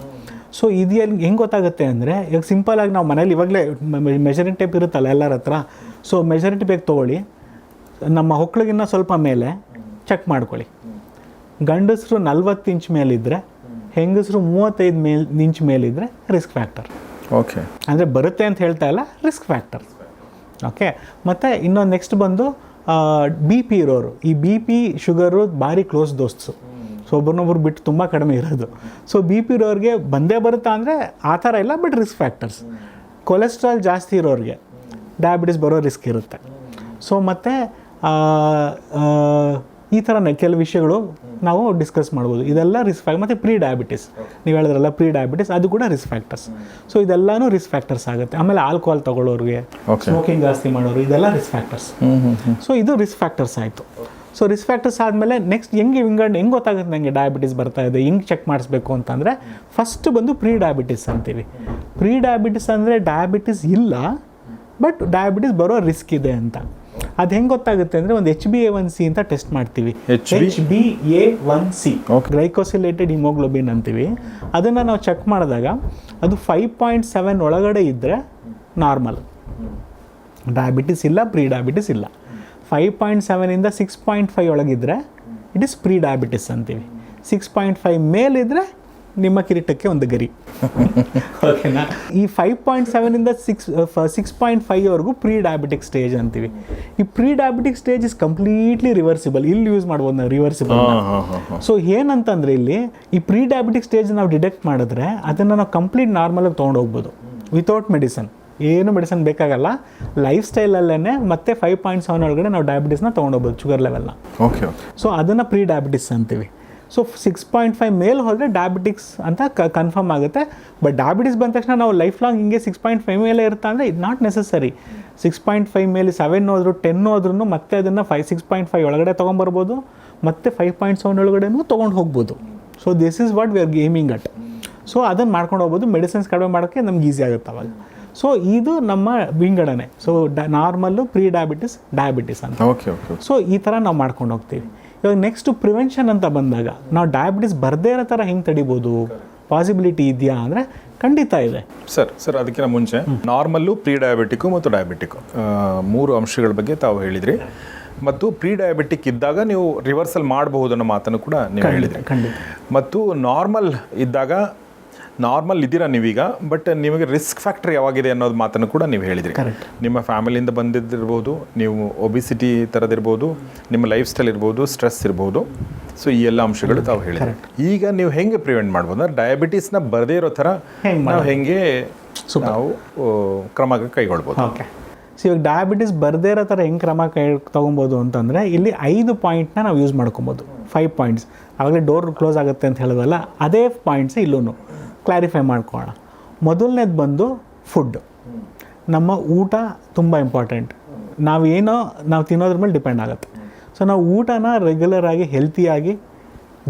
ಸೊ ಇದು ಎಲ್ಲಿ ಹೆಂಗೆ ಗೊತ್ತಾಗುತ್ತೆ ಅಂದರೆ ಈಗ ಸಿಂಪಲಾಗಿ ನಾವು ಮನೇಲಿ ಇವಾಗಲೇ ಮೆಜರಿಂಗ್ ಟೇಪ್ ಇರುತ್ತಲ್ಲ ಎಲ್ಲರ ಹತ್ರ? ಸೊ ಮೆಜರಿಂಗ್ ಟೇಪ್ ತೊಗೊಳ್ಳಿ. ನಮ್ಮ ಹೊಕ್ಳಿಗಿನ್ನ ಸ್ವಲ್ಪ ಮೇಲೆ ಚೆಕ್ ಮಾಡ್ಕೊಳ್ಳಿ. ಗಂಡಸರು ನಲ್ವತ್ತು ಇಂಚ್ ಮೇಲಿದ್ದರೆ ಹೆಂಗಸರು ಮೂವತ್ತೈದು ಮೇಲ್ ಇಂಚ್ ಮೇಲಿದ್ದರೆ ರಿಸ್ಕ್ ಫ್ಯಾಕ್ಟರ್ ಓಕೆ ಅಂದರೆ ಬರುತ್ತೆ ಅಂತ ಹೇಳ್ತಾ ಇಲ್ಲ ರಿಸ್ಕ್ ಫ್ಯಾಕ್ಟರ್ ಓಕೆ ಮತ್ತು ಇನ್ನೊಂದು ನೆಕ್ಸ್ಟ್ ಬಂದು ಬಿ ಪಿ ಇರೋರು. ಈ ಬಿ ಪಿ ಶುಗರು ಭಾರಿ ಕ್ಲೋಸ್ ದೋಸ್ತು ಸೊ ಒಬ್ರನ್ನೊಬ್ರು ಬಿಟ್ಟು ತುಂಬ ಕಡಿಮೆ ಇರೋದು. ಸೊ ಬಿ ಪಿ ಇರೋರಿಗೆ ಬಂದೇ ಬರುತ್ತಾ ಅಂದರೆ ಆ ಥರ ಇಲ್ಲ ಬಟ್ ರಿಸ್ಕ್ ಫ್ಯಾಕ್ಟರ್ಸ್ ಕೊಲೆಸ್ಟ್ರಾಲ್ ಜಾಸ್ತಿ ಇರೋರಿಗೆ ಡಯಾಬಿಟಿಸ್ ಬರೋ ರಿಸ್ಕ್ ಇರುತ್ತೆ. ಸೊ ಮತ್ತು ಈ ಥರ ಕೆಲವು ವಿಷಯಗಳು ನಾವು ಡಿಸ್ಕಸ್ ಮಾಡ್ಬೋದು. ಇದೆಲ್ಲ ರಿಸ್ಕ್ ಫ್ಯಾಕ್ಟ್ ಮತ್ತು ಪ್ರೀ ಡಯಾಬಿಟಿಸ್ ನೀವು ಹೇಳಿದ್ರಲ್ಲ ಪ್ರೀ ಡಯಾಬಿಟಿಸ್ ಅದು ಕೂಡ ರಿಸ್ಕ್ ಫ್ಯಾಕ್ಟರ್ಸ್ ಸೊ ಇದೆಲ್ಲನೂ ರಿಸ್ಕ್ ಫ್ಯಾಕ್ಟರ್ಸ್ ಆಗುತ್ತೆ. ಆಮೇಲೆ ಆಲ್ಕೋಹಾಲ್ ತಗೊಳ್ಳೋರಿಗೆ ಸ್ಮೋಕಿಂಗ್ ಜಾಸ್ತಿ ಮಾಡೋರು ಇದೆಲ್ಲ ರಿಸ್ಕ್ ಫ್ಯಾಕ್ಟರ್ಸ್ ಸೊ ಇದು ರಿಸ್ಕ್ ಫ್ಯಾಕ್ಟರ್ಸ್ ಆಯಿತು. ಸೊ ರಿಸ್ಕ್ ಫ್ಯಾಕ್ಟರ್ಸ್ ಆದಮೇಲೆ ನೆಕ್ಸ್ಟ್ ಹೆಂಗೆ ವಿಂಗಡ್ ಹೆಂಗೆ ಗೊತ್ತಾಗುತ್ತೆ ನನಗೆ ಡಯಾಬಿಟಿಸ್ ಬರ್ತಾ ಇದೆ ಹೆಂಗೆ ಚೆಕ್ ಮಾಡಿಸ್ಬೇಕು ಅಂತಂದರೆ ಫಸ್ಟ್ ಬಂದು ಪ್ರೀ ಡಯಾಬಿಟಿಸ್ ಅಂತೀವಿ. ಪ್ರೀ ಡಯಾಬಿಟಿಸ್ ಅಂದರೆ ಡಯಾಬಿಟಿಸ್ ಇಲ್ಲ ಬಟ್ ಡಯಾಬಿಟಿಸ್ ಬರೋ ರಿಸ್ಕ್ ಇದೆ ಅಂತ. ಅದು ಹೆಂಗೆ ಗೊತ್ತಾಗುತ್ತೆ ಅಂದರೆ ಒಂದು H B A one C ಅಂತ ಟೆಸ್ಟ್ ಮಾಡ್ತೀವಿ? H B A one C. Glycosylated haemoglobin ಅಂತೀವಿ ಅದನ್ನು ನಾವು ಚೆಕ್ ಮಾಡಿದಾಗ ಅದು ಫೈವ್ ಪಾಯಿಂಟ್ ಸೆವೆನ್ ಒಳಗಡೆ ಇದ್ದರೆ ನಾರ್ಮಲ್ ಡಯಾಬಿಟಿಸ್ ಇಲ್ಲ ಪ್ರೀ ಡಯಾಬಿಟಿಸ್ ಇಲ್ಲ ಫೈವ್ ಪಾಯಿಂಟ್ ಸೆವೆನಿಂದ ಸಿಕ್ಸ್ ಪಾಯಿಂಟ್ ಫೈವ್ ಒಳಗಿದ್ರೆ ಇಟ್ ಇಸ್ ಪ್ರೀ ಡಯಾಬಿಟಿಸ್ ಅಂತೀವಿ ಸಿಕ್ಸ್ ಪಾಯಿಂಟ್ ಫೈವ್ ಮೇಲಿದ್ರೆ ನಿಮ್ಮ ಕಿರೀಟಕ್ಕೆ ಒಂದು ಗರಿ. ಓಕೆನಾ ಈ ಫೈವ್ ಪಾಯಿಂಟ್ ಸೆವೆನಿಂದ ಸಿಕ್ಸ್ ಸಿಕ್ಸ್ ಪಾಯಿಂಟ್ ಫೈವ್ವರೆಗೂ ಪ್ರೀ ಡಯಾಬಿಟಿಕ್ ಸ್ಟೇಜ್ ಅಂತೀವಿ. ಈ pre diabetic stage is completely reversible ಇಲ್ಲಿ ಯೂಸ್ ಮಾಡ್ಬೋದು ನಾವು ರಿವರ್ಸಿಬಲ್ ಸೊ ಏನಂತಂದ್ರೆ ಇಲ್ಲಿ ಈ ಪ್ರೀ ಡಯಾಬಿಟಿಕ್ ಸ್ಟೇಜ್ ನಾವು ಡಿಟೆಕ್ಟ್ ಮಾಡಿದ್ರೆ ಅದನ್ನು ನಾವು ಕಂಪ್ಲೀಟ್ ನಾರ್ಮಲಾಗಿ ತೊಗೊಂಡೋಗ್ಬೋದು ವಿತೌಟ್ ಮೆಡಿಸನ್ ಏನು ಮೆಡಿಸನ್ ಬೇಕಾಗಲ್ಲ. ಲೈಫ್ ಸ್ಟೈಲಲ್ಲೇ ಮತ್ತೆ ಫೈವ್ ಪಾಯಿಂಟ್ ಸೆವೆನ್ ಒಳಗಡೆ ನಾವು ಡಯಾಬಿಟಿಸ್ನ ತೊಗೊಂಡೋಗ್ಬೋದು ಶುಗರ್ ಲೆವೆಲ್ನ ಓಕೆ ಓಕೆ ಸೊ ಅದನ್ನು ಪ್ರೀ ಡಯಾಬಿಟಿಸ್ ಅಂತೀವಿ. ಸೊ ಸಿಕ್ಸ್ ಪಾಯಿಂಟ್ ಫೈವ್ ಮೇಲೆ ಹೋದರೆ ಡಯಾಬಿಟಿಕ್ಸ್ ಅಂತ ಕನ್ಫರ್ಮ್ ಆಗುತ್ತೆ. ಬಟ್ ಡಯಾಬಿಟಿಸ್ ಬಂದ ತಕ್ಷಣ ನಾವು ಲೈಫ್ ಲಾಂಗ್ ಹಿಂಗೆ ಸಿಕ್ಸ್ ಪಾಯಿಂಟ್ ಫೈವ್ ಮೇಲೆ ಇರುತ್ತೆ ಅಂದರೆ ಇದು not necessary six point five ಮೇಲೆ ಸೆವೆನ್ ಹೋದ್ರು ಟೆನ್ ಹೋದ್ರೂ ಮತ್ತೆ ಅದನ್ನು ಫೈವ್ ಸಿಕ್ಸ್ ಪಾಯಿಂಟ್ ಫೈವ್ ಒಳಗಡೆ ತೊಗೊಂಬರ್ಬೋದು. ಮತ್ತೆ ಫೈವ್ ಪಾಯಿಂಟ್ ಸೆವೆನ್ ಒಳಗಡೆನೂ ತೊಗೊಂಡು ಹೋಗ್ಬೋದು. So this is what we are gaming at so ಅದನ್ನು ಮಾಡ್ಕೊಂಡು ಹೋಗ್ಬೋದು. ಮೆಡಿಸಿನ್ಸ್ ಕಡಿಮೆ ಮಾಡೋಕ್ಕೆ ನಮ್ಗೆ ಈಸಿ ಆಗುತ್ತೆ ಅವಾಗ. ಸೊ ಇದು ನಮ್ಮ ವಿಂಗಡಣೆ. So the normal pre diabetes diabetes ಅಂತ ಓಕೆ ಓಕೆ ಸೊ ಈ ಥರ ನಾವು ಮಾಡ್ಕೊಂಡು ಹೋಗ್ತೀವಿ. ಇವಾಗ ನೆಕ್ಸ್ಟ್ ಪ್ರಿವೆನ್ಷನ್ ಅಂತ ಬಂದಾಗ ನಾವು ಡಯಾಬಿಟಿಸ್ ಬರದೇ ಇರೋ ಥರ ಹೆಂಗೆ ತಡಿಬೋದು? ಪಾಸಿಬಿಲಿಟಿ ಇದೆಯಾ ಅಂದರೆ ಖಂಡಿತ ಇದೆ. ಸರ್ ಸರ್ ಅದಕ್ಕಿಂತ ಮುಂಚೆ ನಾರ್ಮಲ್ಲು ಪ್ರೀ ಡಯಾಬಿಟಿಕ್ಕು ಮತ್ತು ಡಯಾಬಿಟಿಕ್ಕು. ಮೂರು ಅಂಶಗಳ ಬಗ್ಗೆ ತಾವು ಹೇಳಿದ್ರಿ. ಮತ್ತು ಪ್ರೀ ಡಯಾಬಿಟಿಕ್ ಇದ್ದಾಗ ನೀವು ರಿವರ್ಸಲ್ ಮಾಡಬಹುದು ಅನ್ನೋ ಮಾತನ್ನು ಕೂಡ ನೀವು ಹೇಳಿದ್ರಿ. ಖಂಡಿತ. ಮತ್ತು ನಾರ್ಮಲ್ ಇದ್ದಾಗ ನಾರ್ಮಲ್ ಇದ್ದೀರಾ ನೀವೀಗ ಬಟ್ ನಿಮಗೆ ರಿಸ್ಕ್ ಫ್ಯಾಕ್ಟರ್ ಯಾವಾಗಿದೆ ಅನ್ನೋದು ಮಾತನ್ನು ಕೂಡ ನೀವು ಹೇಳಿದ್ರಿ. ನಿಮ್ಮ ಫ್ಯಾಮಿಲಿಯಿಂದ ಬಂದಿದ್ದಿರ್ಬೋದು ನೀವು ಒಬಿಸಿಟಿ ಥರದಿರ್ಬೋದು ನಿಮ್ಮ ಲೈಫ್ ಸ್ಟೈಲ್ ಇರ್ಬೋದು ಸ್ಟ್ರೆಸ್ ಇರ್ಬೋದು ಸೊ ಈ ಎಲ್ಲ ಅಂಶಗಳು ತಾವು ಹೇಳಿದ್ರಿ. ಈಗ ನೀವು ಹೆಂಗೆ ಪ್ರಿವೆಂಟ್ ಮಾಡ್ಬೋದು? ಅಂದ್ರೆ ಡಯಾಬಿಟೀಸ್ನ ಬರದೇ ಇರೋ ಥರ ನಾವು ಹೆಂಗೆ ನಾವು ಕ್ರಮ ಕೈಗೊಳ್ಬೋದು? ಓಕೆ. ಸೊ ಇವಾಗ ಡಯಾಬಿಟಿಸ್ ಬರದೇ ಇರೋ ಥರ ಹೆಂಗೆ ಕ್ರಮ ಕೈ ತೊಗೊಬೋದು ಅಂತಂದರೆ ಇಲ್ಲಿ ಐದು ಪಾಯಿಂಟ್ನ ನಾವು ಯೂಸ್ ಮಾಡ್ಕೊಬೋದು. ಫೈವ್ ಪಾಯಿಂಟ್ಸ್ ಆವಾಗಲೇ ಡೋರ್ ಕ್ಲೋಸ್ ಆಗುತ್ತೆ ಅಂತ ಹೇಳೋದಲ್ಲ ಅದೇ ಪಾಯಿಂಟ್ಸ್ ಇಲ್ಲೂ ಕ್ಲಾರಿಫೈ ಮಾಡ್ಕೊಳ್ಳೋಣ ಮೊದಲನೇದು ಬಂದು ಫುಡ್ ನಮ್ಮ ಊಟ ತುಂಬ ಇಂಪಾರ್ಟೆಂಟ್ ನಾವೇನೋ ನಾವು ತಿನ್ನೋದ್ರ ಮೇಲೆ ಡಿಪೆಂಡ್ ಆಗುತ್ತೆ. ಸೊ ನಾವು ಊಟನ ರೆಗ್ಯುಲರಾಗಿ ಹೆಲ್ತಿಯಾಗಿ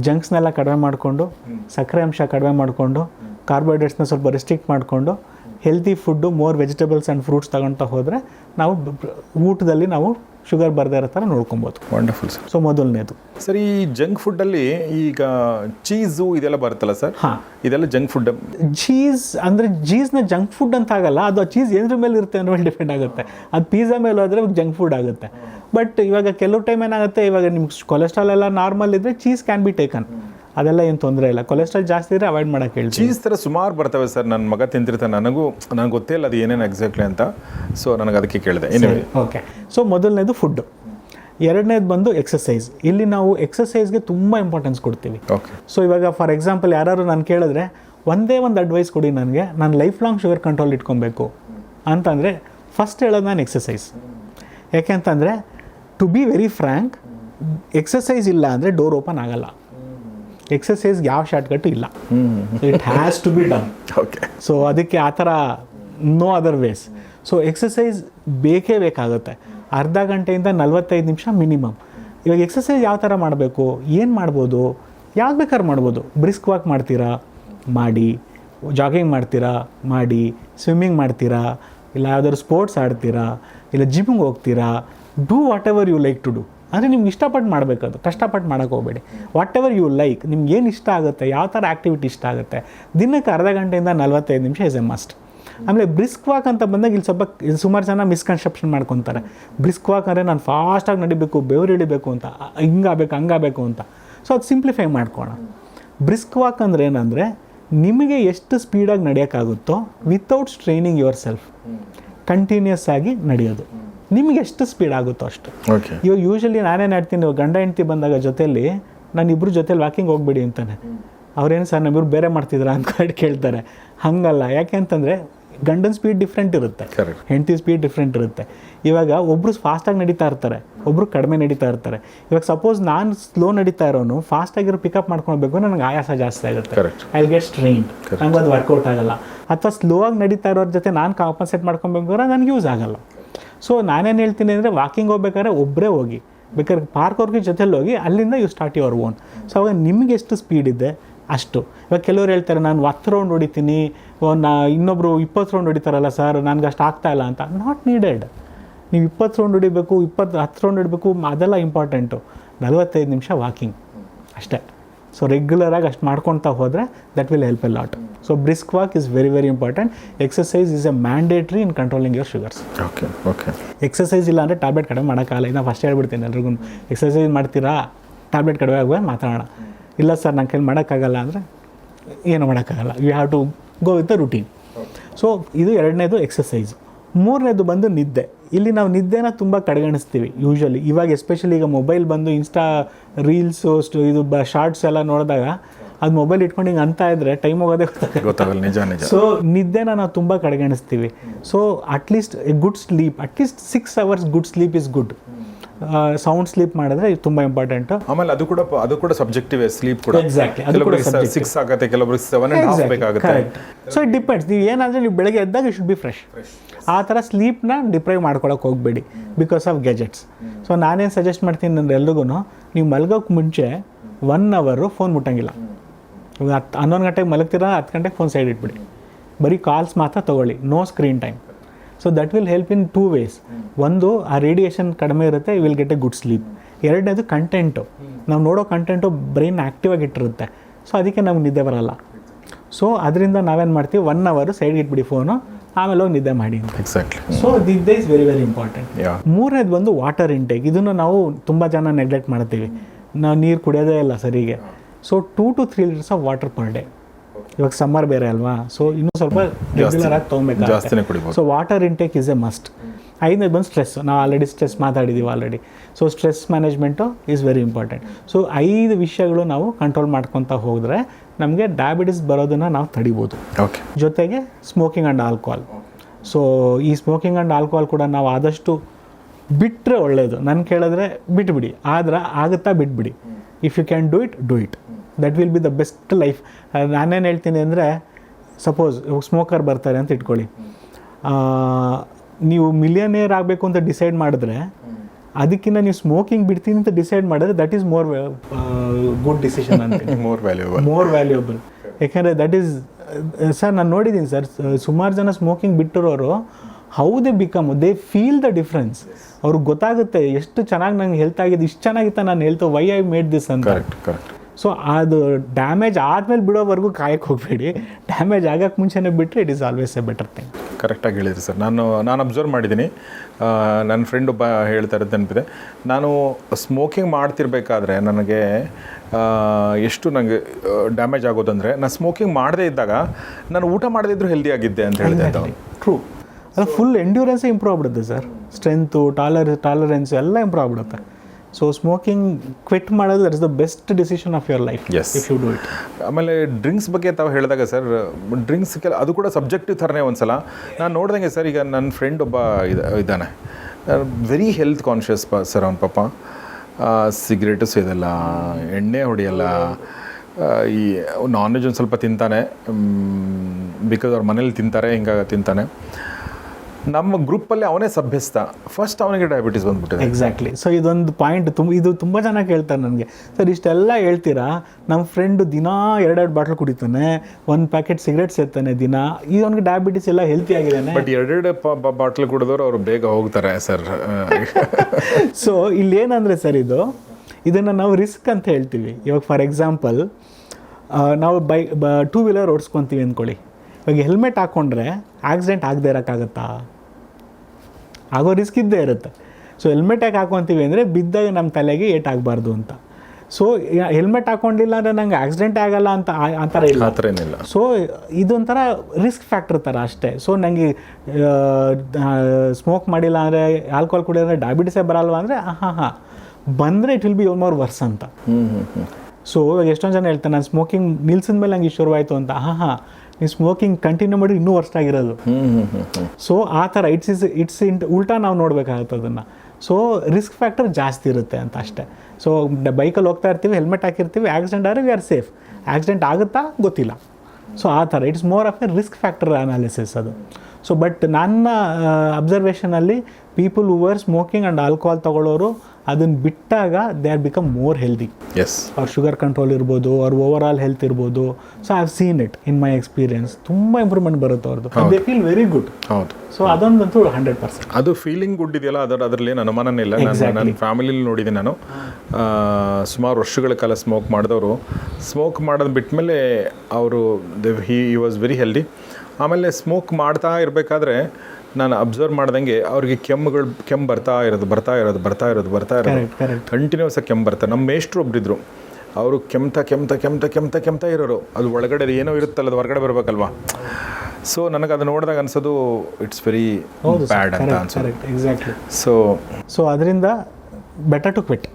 ಜಂಕ್ಸ್ನೆಲ್ಲ ಕಡಿಮೆ ಮಾಡಿಕೊಂಡು ಸಕ್ಕರೆ ಅಂಶ ಕಡಿಮೆ ಮಾಡಿಕೊಂಡು ಕಾರ್ಬೋಹೈಡ್ರೇಟ್ಸ್ನ ಸ್ವಲ್ಪ ರೆಸ್ಟ್ರಿಕ್ಟ್ ಮಾಡಿಕೊಂಡು healthy food more vegetables and fruits ತಗೊಳ್ತಾ ಹೋದರೆ ನಾವು ಊಟದಲ್ಲಿ ನಾವು ಶುಗರ್ ಬರದೇ ಇರೋ ಥರ ನೋಡ್ಕೊಬೋದು. ವಂಡರ್ಫುಲ್ ಸರ್ ಸೊ ಮೊದಲನೇದು. ಸರ್ ಈ ಜಂಕ್ ಫುಡ್ಡಲ್ಲಿ ಈಗ ಚೀಸು ಇದೆಲ್ಲ ಬರುತ್ತಲ್ಲ ಸರ್? ಹಾಂ. ಇದೆಲ್ಲ ಜಂಕ್ ಫುಡ್ ಚೀಸ್ ಅಂದರೆ ಚೀಸ್ನ ಜಂಕ್ ಫುಡ್ ಅಂತ ಆಗಲ್ಲ ಅದು ಆ ಚೀಸ್ ಏದ್ರ ಮೇಲೆ ಇರುತ್ತೆ ಅನ್ನೋ ಮೇಲೆ ಡಿಪೆಂಡ್ ಆಗುತ್ತೆ. ಅದು ಪಿಜ್ಜಾ ಮೇಲೆ ಹೋದರೆ ಜಂಕ್ ಫುಡ್ ಆಗುತ್ತೆ. ಬಟ್ ಇವಾಗ ಕೆಲವು ಟೈಮ್ ಏನಾಗುತ್ತೆ ಇವಾಗ ನಿಮ್ಗೆ ಕೊಲೆಸ್ಟ್ರಾಲ್ ಎಲ್ಲ ನಾರ್ಮಲ್ ಇದ್ದರೆ ಚೀಸ್ ಕ್ಯಾನ್ ಬಿ ಟೇಕನ್ ಅದೆಲ್ಲ ಏನು ತೊಂದರೆ ಇಲ್ಲ. ಕೊಲೆಸ್ಟ್ರಾಲ್ ಜಾಸ್ತಿ ಇದ್ರೆ ಅವಾಯ್ಡ್ ಮಾಡೋಕ್ಕೆ ಹೇಳಿ ಚೀಸ್ ಥರ ಸುಮಾರು ಬರ್ತವೆ ಸರ್. ನನ್ನ ಮಗ ತಿಂತಿರ್ತಾನೆ ನನಗೂ ನನಗೆ ಗೊತ್ತೇ ಇಲ್ಲ ಅದು ಏನೇನು ಎಕ್ಸಾಕ್ಟ್ಲಿ ಅಂತ. ಸೊ ನನಗೆ ಅದಕ್ಕೆ ಕೇಳಿದೆ. ಓಕೆ ಸೊ ಮೊದಲನೇದು ಫುಡ್ಡು ಎರಡನೇದು ಬಂದು ಎಕ್ಸಸೈಸ್ ಇಲ್ಲಿ ನಾವು ಎಕ್ಸಸೈಸ್ಗೆ ತುಂಬ ಇಂಪಾರ್ಟೆನ್ಸ್ ಕೊಡ್ತೀವಿ. ಓಕೆ ಸೊ ಇವಾಗ ಫಾರ್ ಎಕ್ಸಾಂಪಲ್ ಯಾರು ನಾನು ಕೇಳಿದ್ರೆ ಒಂದೇ ಒಂದು ಅಡ್ವೈಸ್ ಕೊಡಿ ನನಗೆ. ನಾನು ಲೈಫ್ ಲಾಂಗ್ ಶುಗರ್ ಕಂಟ್ರೋಲ್ ಇಟ್ಕೊಬೇಕು. ಅಂತಂದರೆ ಫಸ್ಟ್ ಹೇಳೋದು ನಾನು ಎಕ್ಸಸೈಸ್ ಯಾಕೆಂತಂದರೆ to be very frank exercise ಇಲ್ಲ ಅಂದರೆ ಡೋರ್ ಓಪನ್ ಆಗಲ್ಲ. ಎಕ್ಸಸೈಸ್ಗೆ ಯಾವ ಶಾರ್ಟ್ಕಟ್ಟು ಇಲ್ಲ. It has to be done okay so ಅದಕ್ಕೆ ಆ ಥರ no other ways so exercise ಬೇಕೇ ಬೇಕಾಗುತ್ತೆ. ಅರ್ಧ ಗಂಟೆಯಿಂದ ನಲ್ವತ್ತೈದು ನಿಮಿಷ ಮಿನಿಮಮ್ ಇವಾಗ ಎಕ್ಸಸೈಸ್ ಯಾವ ಥರ ಮಾಡಬೇಕು? ಏನು ಮಾಡ್ಬೋದು? ಯಾವ್ದು ಬೇಕಾದ್ರೆ ಮಾಡ್ಬೋದು. ಬ್ರಿಸ್ಕ್ ವಾಕ್ ಮಾಡ್ತೀರಾ? ಮಾಡಿ. ಜಾಗಿಂಗ್ ಮಾಡ್ತೀರಾ? ಮಾಡಿ. ಸ್ವಿಮ್ಮಿಂಗ್ ಮಾಡ್ತೀರಾ? ಇಲ್ಲ ಯಾವ್ದಾದ್ರು ಸ್ಪೋರ್ಟ್ಸ್ ಆಡ್ತೀರಾ? ಇಲ್ಲ ಜಿಮ್ಮಿಗೆ ಹೋಗ್ತೀರಾ? Do whatever you like to do ಅಂದರೆ ನಿಮ್ಗೆ ಇಷ್ಟಪಟ್ಟು ಮಾಡಬೇಕದು ಕಷ್ಟಪಟ್ಟು ಮಾಡೋಕೆ ಹೋಗಬೇಡಿ. ವಾಟ್ ಎವರ್ ಯು ಲೈಕ್ ನಿಮ್ಗೆ ಏನು ಇಷ್ಟ ಆಗುತ್ತೆ ಯಾವ ಥರ ಆ್ಯಕ್ಟಿವಿಟಿ ಇಷ್ಟ ಆಗುತ್ತೆ ದಿನಕ್ಕೆ ಅರ್ಧ ಗಂಟೆಯಿಂದ ನಲವತ್ತೈದು ನಿಮಿಷ ಇಸ್ ಎ ಮಸ್ಟ್ ಆಮೇಲೆ ಬ್ರಿಸ್ಕ್ ವಾಕ್ ಅಂತ ಬಂದಾಗ ಇಲ್ಲಿ ಸ್ವಲ್ಪ ಇಲ್ಲಿ ಸುಮಾರು ಜನ ಮಿಸ್ಕನ್ಸೆಪ್ಷನ್ ಮಾಡ್ಕೊತಾರೆ. ಬ್ರಿಸ್ಕ್ ವಾಕ್ ಅಂದರೆ ನಾನು ಫಾಸ್ಟಾಗಿ ನಡಿಬೇಕು ಬೆವರು ಹಿಡಿಬೇಕು ಅಂತ ಹಿಂಗಾಗಬೇಕು ಹಂಗಾಗಬೇಕು ಅಂತ. ಸೊ ಅದು ಸಿಂಪ್ಲಿಫೈ ಮಾಡ್ಕೋಣ ಬ್ರಿಸ್ಕ್ ವಾಕ್ ಅಂದರೆ ಏನಂದರೆ ನಿಮಗೆ ಎಷ್ಟು ಸ್ಪೀಡಾಗಿ ನಡೆಯೋಕ್ಕಾಗುತ್ತೋ without straining yourself continuous ಆಗಿ ನಡೆಯೋದು. ನಿಮಗೆ ಎಷ್ಟು ಸ್ಪೀಡ್ ಆಗುತ್ತೋ ಅಷ್ಟು. ಓಕೆ ಇವಾಗ ಯೂಶಲಿ ನಾನೇನು ನಡ್ತೀನಿ ಇವಾಗ ಗಂಡ ಹೆಂಡ್ತಿ ಬಂದಾಗ ಜೊತೆಯಲ್ಲಿ ನಾನು ಇಬ್ಬರು ಜೊತೆಯಲ್ಲಿ ವಾಕಿಂಗ್ ಹೋಗ್ಬಿಡಿ ಅಂತಾನೆ. ಅವ್ರೇನು ಸರ್ ನಮ್ಮಿಬ್ರು ಬೇರೆ ಮಾಡ್ತಿದ್ರ ಅಂತ ಕೇಳ್ತಾರೆ. ಹಂಗಲ್ಲ. ಯಾಕೆ ಅಂತಂದರೆ ಗಂಡನ ಸ್ಪೀಡ್ ಡಿಫ್ರೆಂಟ್ ಇರುತ್ತೆ. ಹೆಂಡತಿ ಸ್ಪೀಡ್ ಡಿಫ್ರೆಂಟ್ ಇರುತ್ತೆ. ಇವಾಗ ಒಬ್ಬರು ಫಾಸ್ಟಾಗಿ ನಡೀತಾ ಇರ್ತಾರೆ ಒಬ್ಬರು ಕಡಿಮೆ ನಡೀತಾ ಇರ್ತಾರೆ. ಇವಾಗ ಸಪೋಸ್ ನಾನು ಸ್ಲೋ ನಡೀತಾ ಇರೋನು ಫಾಸ್ಟಾಗಿರೋ ಪಿಕಪ್ ಮಾಡ್ಕೊಳ್ಬೇಕು ನನಗೆ ಆಯಾಸ ಜಾಸ್ತಿ ಆಗುತ್ತೆ. ಐ ಗೆಟ್ ಸ್ಟ್ರೈನ್ ನಂಗೆ ಅದು ವರ್ಕೌಟ್ ಆಗಲ್ಲ. ಅಥವಾ ಸ್ಲೋ ಆಗಿ ನಡೀತಾ ಇರೋರ ಜೊತೆ ನಾನು ಕಾಂಪನ್ಸೇಟ್ ಮಾಡ್ಕೊಬೇಕಾದ್ರೆ ನನಗೆ ಯೂಸ್ ಆಗಲ್ಲ. ಸೊ ನಾನೇನು ಹೇಳ್ತೀನಿ ಅಂದರೆ ವಾಕಿಂಗ್ ಹೋಗ್ಬೇಕಾದ್ರೆ ಒಬ್ಬರೇ ಹೋಗಿ. ಬೇಕಾದ್ರೆ ಅವ್ರಿಗೆ ಜೊತೆಲಿ ಹೋಗಿ ಅಲ್ಲಿಂದ you start your own so ಅವಾಗ ನಿಮಗೆ ಎಷ್ಟು ಸ್ಪೀಡ್ ಇದೆ? ಅಷ್ಟು. ಇವಾಗ ಕೆಲವ್ರು ಹೇಳ್ತಾರೆ, ನಾನು ಹತ್ತು ರೌಂಡ್ ಹೊಡಿತೀನಿ. ನಾ ಇನ್ನೊಬ್ರು ಇಪ್ಪತ್ತು ರೌಂಡ್ ಹೊಡಿತಾರಲ್ಲ ಸರ್ ನನಗೆ ಅಷ್ಟು ಇಲ್ಲ ಅಂತ. ನಾಟ್ ನೀಡೆಡ್ ನೀವು ಇಪ್ಪತ್ತು ರೌಂಡ್ ಹೊಡಿಬೇಕು, ಇಪ್ಪತ್ತು, ಹತ್ತು ರೌಂಡ್ ಹೊಡಿಬೇಕು, ಅದೆಲ್ಲ ಇಂಪಾರ್ಟೆಂಟು ನಲವತ್ತೈದು ನಿಮಿಷ ವಾಕಿಂಗ್ ಅಷ್ಟೇ. ಸೊ ರೆಗ್ಯುಲರಾಗಿ ಅಷ್ಟು ಮಾಡ್ಕೊತಾ ಹೋದರೆ that will help a lot so brisk walk is very very important exercise is a mandatory in controlling your sugars okay okay exercise ಇಲ್ಲ ಅಂದರೆ ಟ್ಯಾಬ್ಲೆಟ್ ಕಡಿಮೆ ಮಾಡೋಕ್ಕಾಗಲ್ಲ. ಇದು ಫಸ್ಟ್ ಹೇಳ್ಬಿಡ್ತೀನಿ ಎಲ್ರಿಗೂ. ಎಕ್ಸಸೈಸ್ ಮಾಡ್ತೀರಾ? ಟ್ಯಾಬ್ಲೆಟ್ ಕಡಿಮೆ ಆಗುವ ಮಾತಾಡೋಣ. ಇಲ್ಲ ಸರ್ ನನ್ನ ಕೈಲಿ ಮಾಡೋಕ್ಕಾಗಲ್ಲ ಅಂದರೆ ಏನು ಮಾಡೋಕ್ಕಾಗಲ್ಲ. You have to go with the routine so ಇದು ಎರಡನೇದು ಎಕ್ಸಸೈಸ್ ಮೂರನೇದು ಬಂದು ನಿದ್ದೆ. ಇಲ್ಲಿ ನಾವು ನಿದ್ದೆನ ತುಂಬ ಕಡೆಗಣಿಸ್ತೀವಿ ಯೂಶ್ವಲಿ ಇವಾಗ ಎಸ್ಪೆಷಲಿ ಈಗ ಮೊಬೈಲ್ ಬಂದು ಇನ್ಸ್ಟಾ ರೀಲ್ಸು ಇದು ಬ ಶಾರ್ಟ್ಸ್ ಎಲ್ಲ ನೋಡಿದಾಗ ಅದು ಮೊಬೈಲ್ ಇಟ್ಕೊಂಡು ಹಿಂಗೆ ಅಂತ ಇದ್ರೆ ಟೈಮ್ ಹೋಗೋದೇ ಗೊತ್ತಾಗಲ್ಲ. ನಿಜ ನಿಜ. ಸೊ ನಿದ್ದೆನ ನಾವು ತುಂಬ ಕಡೆಗಣಿಸ್ತೀವಿ. So at least a good sleep at least six hours good sleep is good sound sleep ಮಾಡಿದ್ರೆ ಇದು ತುಂಬ ಇಂಪಾರ್ಟೆಂಟ್ ಆಮೇಲೆ ಅದು ಕೂಡ ಅದು ಕೂಡ ಸಬ್ಜೆಕ್ಟಿವ್ ಸ್ಲೀಪ್ ಕೂಡ. ಸಿಕ್ಸ್ ಆಗುತ್ತೆ ಕೆಲವರಿಗೆ ಸೆವೆನ್ ಅಂಡ್ ಹಾಫ್ ಬೇಕಾಗುತ್ತೆ. ಸೊ ಇಟ್ ಡಿಪೆಂಡ್ಸ್ ನೀವು ಏನಾದರೂ ನೀವು ಬೆಳಗ್ಗೆ ಎದ್ದಾಗ ಶುಡ್ ಬಿ ಫ್ರೆಶ್ ಆ ಥರ ಸ್ಲೀಪ್ನ ಡಿಪ್ರೈವ್ ಮಾಡ್ಕೊಳಕ್ಕೆ ಹೋಗಬೇಡಿ ಬಿಕಾಸ್ ಆಫ್ ಗ್ಯಾಜೆಟ್ಸ್ ಸೊ ನಾನೇನು ಸಜೆಸ್ಟ್ ಮಾಡ್ತೀನಿ ಅಂದ್ರೆ ಎಲ್ರಿಗೂ ನೀವು ಮಲಗೋಕ್ಕೆ ಮುಂಚೆ ಒನ್ ಅವರು ಫೋನ್ ಮುಟ್ಟಂಗಿಲ್ಲ. ಇವಾಗ ಹತ್ತು ಹನ್ನೊಂದು ಗಂಟೆಗೆ ಮಲಗ್ತೀರ ಹತ್ತು ಗಂಟೆಗೆ ಫೋನ್ ಸೈಡ್ ಇಟ್ಬಿಡಿ. ಬರೀ ಕಾಲ್ಸ್ ಮಾತ್ರ ತೊಗೊಳ್ಳಿ. No screen time so that will help in two ways ಒಂದು ಆ ರೇಡಿಯೇಷನ್ ಕಡಿಮೆ ಇರುತ್ತೆ will get a good sleep ಎರಡನೇದು ಕಂಟೆಂಟು ನಾವು ನೋಡೋ ಕಂಟೆಂಟು ಬ್ರೈನ್ ಆ್ಯಕ್ಟಿವ್ ಆಗಿಟ್ಟಿರುತ್ತೆ ಸೊ ಅದಕ್ಕೆ ನಮ್ಗೆ ನಿದ್ದೆ ಬರಲ್ಲ. ಸೊ ಅದರಿಂದ ನಾವೇನು ಮಾಡ್ತೀವಿ? ಒನ್ ಅವರು ಸೈಡ್ಗೆ ಇಟ್ಬಿಡಿ ಫೋನು ಆಮೇಲೆ ಹೋಗಿ ನಿದ್ದೆ ಮಾಡಿ ಅಂತ. ಎಕ್ಸಾಕ್ಟ್ಲಿ ಸೊ ನಿದ್ದೆ ಇಸ್ ವೆರಿ ವೆರಿ ಇಂಪಾರ್ಟೆಂಟ್ ಮೂರನೇದು ಬಂದು ವಾಟರ್ ಇಂಟೇಕ್ ಇದನ್ನು ನಾವು ತುಂಬ ಜನ ನೆಗ್ಲೆಕ್ಟ್ ಮಾಡ್ತೀವಿ. ನಾವು ನೀರು ಕುಡಿಯೋದೇ ಇಲ್ಲ ಸರಿಗೆ. So two to three litres of water per day ಇವಾಗ ಸಮ್ಮರ್ ಬೇರೆ ಅಲ್ವಾ? ಸೊ ಇನ್ನೂ ಸ್ವಲ್ಪ ರೆಗ್ಯುಲರ್ ಆಗಿ ತೊಗೊಬೇಕು ಜಾಸ್ತಿನೇ ಕುಡಿಬೋದು. So water intake is a must ಐದನೇದು ಬಂದು ಸ್ಟ್ರೆಸ್ ನಾವು already stress ಮಾತಾಡಿದ್ದೀವಿ already so stress management is very important so ಐದು ವಿಷಯಗಳು ನಾವು ಕಂಟ್ರೋಲ್ ಮಾಡ್ಕೊತಾ ಹೋದರೆ ನಮಗೆ ಡಯಾಬಿಟಿಸ್ ಬರೋದನ್ನು ನಾವು ತಡಿಬೋದು. ಓಕೆ ಜೊತೆಗೆ ಸ್ಮೋಕಿಂಗ್ ಆ್ಯಂಡ್ ಆಲ್ಕೋಹಾಲ್ ಸೊ ಈ ಸ್ಮೋಕಿಂಗ್ ಆ್ಯಂಡ್ ಆಲ್ಕೋಹಾಲ್ ಕೂಡ ನಾವು ಆದಷ್ಟು ಬಿಟ್ಟರೆ ಒಳ್ಳೆಯದು ನನ್ನ ಕೇಳಿದ್ರೆ ಬಿಟ್ಬಿಡಿ. ಆದ್ರೆ ಆಗುತ್ತಾ ಬಿಟ್ಬಿಡಿ. If you can do it do it that will be the best life ನಾನೇನು ಹೇಳ್ತೀನಿ ಅಂದರೆ ಸಪೋಸ್ ಸ್ಮೋಕರ್ ಬರ್ತಾರೆ ಅಂತ ಇಟ್ಕೊಳ್ಳಿ. ನೀವು ಮಿಲಿಯನೇರ್ ಆಗಬೇಕು ಅಂತ ಡಿಸೈಡ್ ಮಾಡಿದ್ರೆ ಅದಕ್ಕಿಂತ ನೀವು ಸ್ಮೋಕಿಂಗ್ ಬಿಡ್ತೀನಿ ಅಂತ ಡಿಸೈಡ್ ಮಾಡಿದ್ರೆ that is more good decision ಅಂತ ಮೋರ್ ವ್ಯಾಲ್ಯೂಬಲ್ ಮೋರ್ ವ್ಯಾಲ್ಯೂಬಲ್ ಯಾಕೆಂದರೆ ದಟ್ ಈಸ್ ಸರ್ ನಾನು ನೋಡಿದ್ದೀನಿ ಸರ್ ಸುಮಾರು ಜನ smoking ಬಿಟ್ಟಿರೋರು how they become they feel the difference ಅವ್ರಿಗೆ ಗೊತ್ತಾಗುತ್ತೆ ಎಷ್ಟು ಚೆನ್ನಾಗಿ ನಂಗೆ ಹೆಲ್ತ್ ಆಗಿದೆ ಇಷ್ಟು ಚೆನ್ನಾಗಿತ್ತ ನಾನು health why I made this ಅಂತ. ಕರೆಕ್ಟ್ ಕರೆಕ್ಟ್ ಸೊ ಅದು ಡ್ಯಾಮೇಜ್ ಆದಮೇಲೆ ಬಿಡೋವರೆಗೂ ಕಾಯಕ್ಕೆ ಹೋಗಬೇಡಿ. ಡ್ಯಾಮೇಜ್ ಆಗೋಕ್ಕೆ ಮುಂಚೆನೇ ಬಿಟ್ಟರೆ it is always a better thing ಕರೆಕ್ಟಾಗಿ ಹೇಳಿದ್ರಿ ಸರ್. ನಾನು ನಾನು ಅಬ್ಸರ್ವ್ ಮಾಡಿದ್ದೀನಿ. ನನ್ನ ಫ್ರೆಂಡ್ ಒಬ್ಬ ಹೇಳ್ತಾ ಇರೋದು ನೆನಪಿದೆ. ನಾನು ಸ್ಮೋಕಿಂಗ್ ಮಾಡ್ತಿರ್ಬೇಕಾದ್ರೆ ನನಗೆ ಎಷ್ಟು ನನಗೆ ಡ್ಯಾಮೇಜ್ ಆಗೋದಂದರೆ ನಾನು ಸ್ಮೋಕಿಂಗ್ ಮಾಡದೇ ಇದ್ದಾಗ ನಾನು ಊಟ ಮಾಡದೇ ಇದ್ರೂ ಹೆಲ್ದಿ ಆಗಿದ್ದೆ ಅಂತ ಹೇಳಿದೆ ಟ್ರೂ ಅದು ಫುಲ್ ಎಂಡ್ಯೂರೆನ್ಸೇ ಇಂಪ್ರೂವ್ ಆಗ್ಬಿಡುತ್ತೆ ಸರ್. ಸ್ಟ್ರೆಂತು ಟಾಲರ್ ಟಾಲರೆನ್ಸ್ ಎಲ್ಲ ಇಂಪ್ರೂವ್ ಆಗ್ಬಿಡುತ್ತೆ. ಸೊ ಸ್ಮೋಕಿಂಗ್ ಕ್ವಿಟ್ ಮಾಡೋದು that is the best decision of your life as if you do it ಆಮೇಲೆ ಡ್ರಿಂಕ್ಸ್ ಬಗ್ಗೆ ತಾವು ಹೇಳಿದಾಗ ಸರ್ ಡ್ರಿಂಕ್ಸ್ ಕೆಲ ಅದು ಕೂಡ ಸಬ್ಜೆಕ್ಟಿವ್ ಥರನೇ ಒಂದ್ಸಲ. ನಾನು ನೋಡ್ದಂಗೆ ಸರ್ ಈಗ ನನ್ನ ಫ್ರೆಂಡ್ ಒಬ್ಬ ಇದ ಇದ್ದಾನೆ. ವೆರಿ ಹೆಲ್ತ್ ಕಾನ್ಷಿಯಸ್ ಪ ಸರ್ ಅವನ ಪಾಪ. ಸಿಗರೇಟು ಸೇದಲ್ಲ ಎಣ್ಣೆ ಹೊಡೆಯಲ್ಲ. ಈ ನಾನ್ ವೆಜ್ ಒಂದು ಸ್ವಲ್ಪ ತಿಂತಾನೆ. ಬಿಕಾಸ್ ಅವ್ರ ಮನೇಲಿ ತಿಂತಾರೆ ಹಿಂಗಾಗಿ ತಿಂತಾನೆ. ನಮ್ಮ ಗ್ರೂಪಲ್ಲಿ ಅವನೇ ಸಭ್ಯಸ್ಥ. ಫಸ್ಟ್ ಅವನಿಗೆ ಡಯಾಬಿಟಿಸ್ ಬಂದ್ಬಿಟ್ಟಿದೆ. ಎಕ್ಸಾಕ್ಟ್ಲಿ ಸೊ ಇದೊಂದು ಪಾಯಿಂಟ್ ತುಂಬ ಇದು ತುಂಬ ಜನ ಕೇಳ್ತಾರೆ ನನಗೆ. ಸರ್ ಇಷ್ಟೆಲ್ಲ ಹೇಳ್ತೀರಾ? ನಮ್ಮ ಫ್ರೆಂಡು ದಿನ ಎರಡೆರಡು ಬಾಟ್ಲು ಕುಡಿತಾನೆ ಒಂದು ಪ್ಯಾಕೆಟ್ ಸಿಗರೇಟ್ ಸೇರ್ತಾನೆ ದಿನ. ಈ ಅವ್ನಿಗೆ ಡಯಾಬಿಟಿಸ್ ಎಲ್ಲ ಹೆಲ್ತಿ ಆಗಿದ್ದಾನೆ ಬಟ್ ಎರಡೆರಡು ಬಾಟ್ಲು ಕುಡಿದವರು ಅವರು ಬೇಗ ಹೋಗ್ತಾರೆ ಸರ್ ಸೊ ಇಲ್ಲಿ ಏನಂದರೆ ಸರ್ ಇದು ಇದನ್ನು ನಾವು ರಿಸ್ಕ್ ಅಂತ ಹೇಳ್ತೀವಿ. ಇವಾಗ ಫಾರ್ ಎಕ್ಸಾಂಪಲ್ ನಾವು ಬೈ ಬ ಟೂ ವೀಲರ್ ಓಡಿಸ್ಕೊತೀವಿ ಅಂದ್ಕೊಳ್ಳಿ ಇವಾಗ ಹೆಲ್ಮೆಟ್ ಹಾಕ್ಕೊಂಡ್ರೆ ಆಕ್ಸಿಡೆಂಟ್ ಆಗದೆ ಇರೋಕ್ಕಾಗತ್ತಾ? ಆಗೋ ರಿಸ್ಕ್ ಇದ್ದೇ ಇರುತ್ತೆ. ಸೊ ಹೆಲ್ಮೆಟ್ ಯಾಕೆ ಹಾಕ್ಕೊತೀವಿ ಅಂದರೆ ಬಿದ್ದಾಗ ನಮ್ಮ ತಲೆಗೆ ಏಟ್ ಆಗಬಾರ್ದು ಅಂತ ಸೊ ಹೆಲ್ಮೆಟ್ ಹಾಕೊಂಡಿಲ್ಲ ಅಂದರೆ ನಂಗೆ ಆಕ್ಸಿಡೆಂಟ್ ಆಗಲ್ಲ ಅಂತ ಆ- ಥರ ಇಲ್ಲ. ಆ ಥರ ಏನಿಲ್ಲ. ಸೊ ಇದೊಂಥರ ರಿಸ್ಕ್ ಫ್ಯಾಕ್ಟರ್ ಥರ ಅಷ್ಟೇ. ಸೊ ನನಗೆ ಸ್ಮೋಕ್ ಮಾಡಿಲ್ಲ ಅಂದರೆ ಆಲ್ಕೋಹಾಲ್ ಕುಡಿಯೋದ್ರೆ ಡಯಾಬಿಟಿಸೇ ಬರಲ್ವಾ ಅಂದರೆ ಹಾಂ ಹಾಂ. ಬಂದರೆ it will be one more worse ಅಂತ. ಸೊ ಇವಾಗ ಎಷ್ಟೊಂದು ಜನ ಹೇಳ್ತಾರೆ ನಾನು ಸ್ಮೋಕಿಂಗ್ ನಿಲ್ಸಿದ ಮೇಲೆ ನಂಗೆ ಶುರುವಾಯಿತು ಅಂತ. ಹಾಂ ಹಾಂ. ನೀವು ಸ್ಮೋಕಿಂಗ್ ಕಂಟಿನ್ಯೂ ಮಾಡಿ ಇನ್ನೂ ವರ್ಷ ಆಗಿರೋದು. ಸೊ ಆ ಥರ ಇಟ್ಸ್ ಇಸ್ ಇಟ್ಸ್ ಇಂಟ್ ಉಲ್ಟಾ ನಾವು ನೋಡಬೇಕಾಗುತ್ತೆ ಅದನ್ನು. ಸೊ ರಿಸ್ಕ್ ಫ್ಯಾಕ್ಟರ್ ಜಾಸ್ತಿ ಇರುತ್ತೆ ಅಂತ ಅಷ್ಟೇ. ಸೊ ಬೈಕಲ್ಲಿ ಹೋಗ್ತಾ ಇರ್ತೀವಿ ಹೆಲ್ಮೆಟ್ ಹಾಕಿರ್ತೀವಿ ಆಕ್ಸಿಡೆಂಟ್ ಆದರೆ ವಿ ಆರ್ ಸೇಫ್ ಆಕ್ಸಿಡೆಂಟ್ ಆಗುತ್ತಾ ಗೊತ್ತಿಲ್ಲ. ಸೊ ಆ ಥರ it's more of a risk factor analysis ಅದು. ಸೊ ಬಟ್ ನನ್ನ ಅಬ್ಸರ್ವೇಷನಲ್ಲಿ people whoever smoking and alcohol ತೊಗೊಳ್ಳೋರು ಅದನ್ನು ಬಿಟ್ಟಾಗ they are become more healthy as ಅವ್ರ ಶುಗರ್ ಕಂಟ್ರೋಲ್ ಇರ್ಬೋದು ಅವ್ರ ಓವರ್ ಆಲ್ ಹೆಲ್ತ್ ಇರ್ಬೋದು. So I have seen it in my experience ತುಂಬ improvement ಬರುತ್ತೆ ಅವ್ರದ್ದು ದೇ ಫೀಲ್ ವೆರಿ ಗುಡ್ ಹೌದು. ಸೊ ಅದೊಂದಂತೂ ಹಂಡ್ರೆಡ್ ಪರ್ಸೆಂಟ್ ಅದು ಫೀಲಿಂಗ್ ಗುಡ್ ಇದೆಯಲ್ಲ ಅದರ ಅದರಲ್ಲಿ ಏನು ಅನುಮಾನನೇ ಇಲ್ಲ. ನಾನು ನನ್ನ ಫ್ಯಾಮಿಲಿಲಿ ನೋಡಿದೆ ನಾನು. ಸುಮಾರು ವರ್ಷಗಳ ಕಾಲ ಸ್ಮೋಕ್ ಮಾಡಿದವರು. ಸ್ಮೋಕ್ ಮಾಡೋದು ಬಿಟ್ಮೇಲೆ ಅವರು ಹಿ ವಾಸ್ ವೆರಿ ಹೆಲ್ದಿ ಆಮೇಲೆ ಸ್ಮೋಕ್ ಮಾಡ್ತಾ ಇರಬೇಕಾದ್ರೆ ನಾನು ಅಬ್ಸರ್ವ್ ಮಾಡ್ದಂಗೆ ಅವ್ರಿಗೆ ಕೆಮ್ಮುಗಳು ಕೆಮ್ಮು ಬರ್ತಾ ಇರೋದು ಬರ್ತಾ ಇರೋದು ಬರ್ತಾ ಇರೋದು ಬರ್ತಾ ಇರೋದು. ಕಂಟಿನ್ಯೂಸ್ ಆಗಿ ಕೆಮ್ಮು ಬರ್ತಾ ನಮ್ಮ ಮೇಷ್ಟ್ರು ಒಬ್ರಿದ್ರು. ಅವರು ಕೆಮ್ತ ಕೆಮ್ತ ಕೆಮ್ತ ಕೆಮ್ತ ಕೆಮ್ತ ಇರೋರು. ಅದು ಒಳಗಡೆ ಏನೋ ಇರುತ್ತಲ್ಲ ಅದು ಹೊರಗಡೆ ಬರಬೇಕಲ್ವಾ? ಸೊ ನನಗೆ ಅದು ನೋಡಿದಾಗ ಅನ್ಸೋದು ಇಟ್ಸ್ ವೆರಿ ಬ್ಯಾಡ್ ಅಂತ ಅನ್ಸೋದು. ಎಕ್ಸಾಕ್ಟ್ಲಿ ಸೊ ಸೊ ಅದರಿಂದ ಬೆಟರ್ ಟು ಕ್ವಿಟ್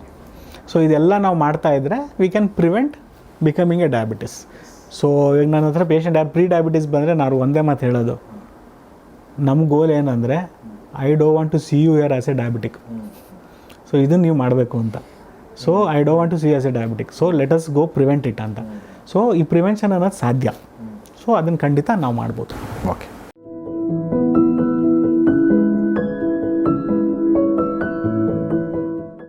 ಸೊ ಇದೆಲ್ಲ ನಾವು ಮಾಡ್ತಾ ಇದ್ರೆ we can prevent becoming a diabetes so ಈಗ ನನ್ನ ಹತ್ರ ಪೇಷಂಟ್ ಯಾರು ಪ್ರೀ ಡಯಾಬಿಟಿಸ್ ಬಂದರೆ ನಾನು ಒಂದೇ ಮಾತು ಹೇಳೋದು. ನಮ್ಮ ಗೋಲ್ ಏನಂದರೆ I do want to see you you're as a diabetic so ಇದನ್ನು ನೀವು ಮಾಡಬೇಕು ಅಂತ. So I do want to see as a diabetic so let us go prevent it ಅಂತ. ಸೊ ಈ ಪ್ರಿವೆನ್ಷನ್ ಅನ್ನೋದು ಸಾಧ್ಯ. ಸೊ ಅದನ್ನು ಖಂಡಿತ ನಾವು ಮಾಡ್ಬೋದು. ಓಕೆ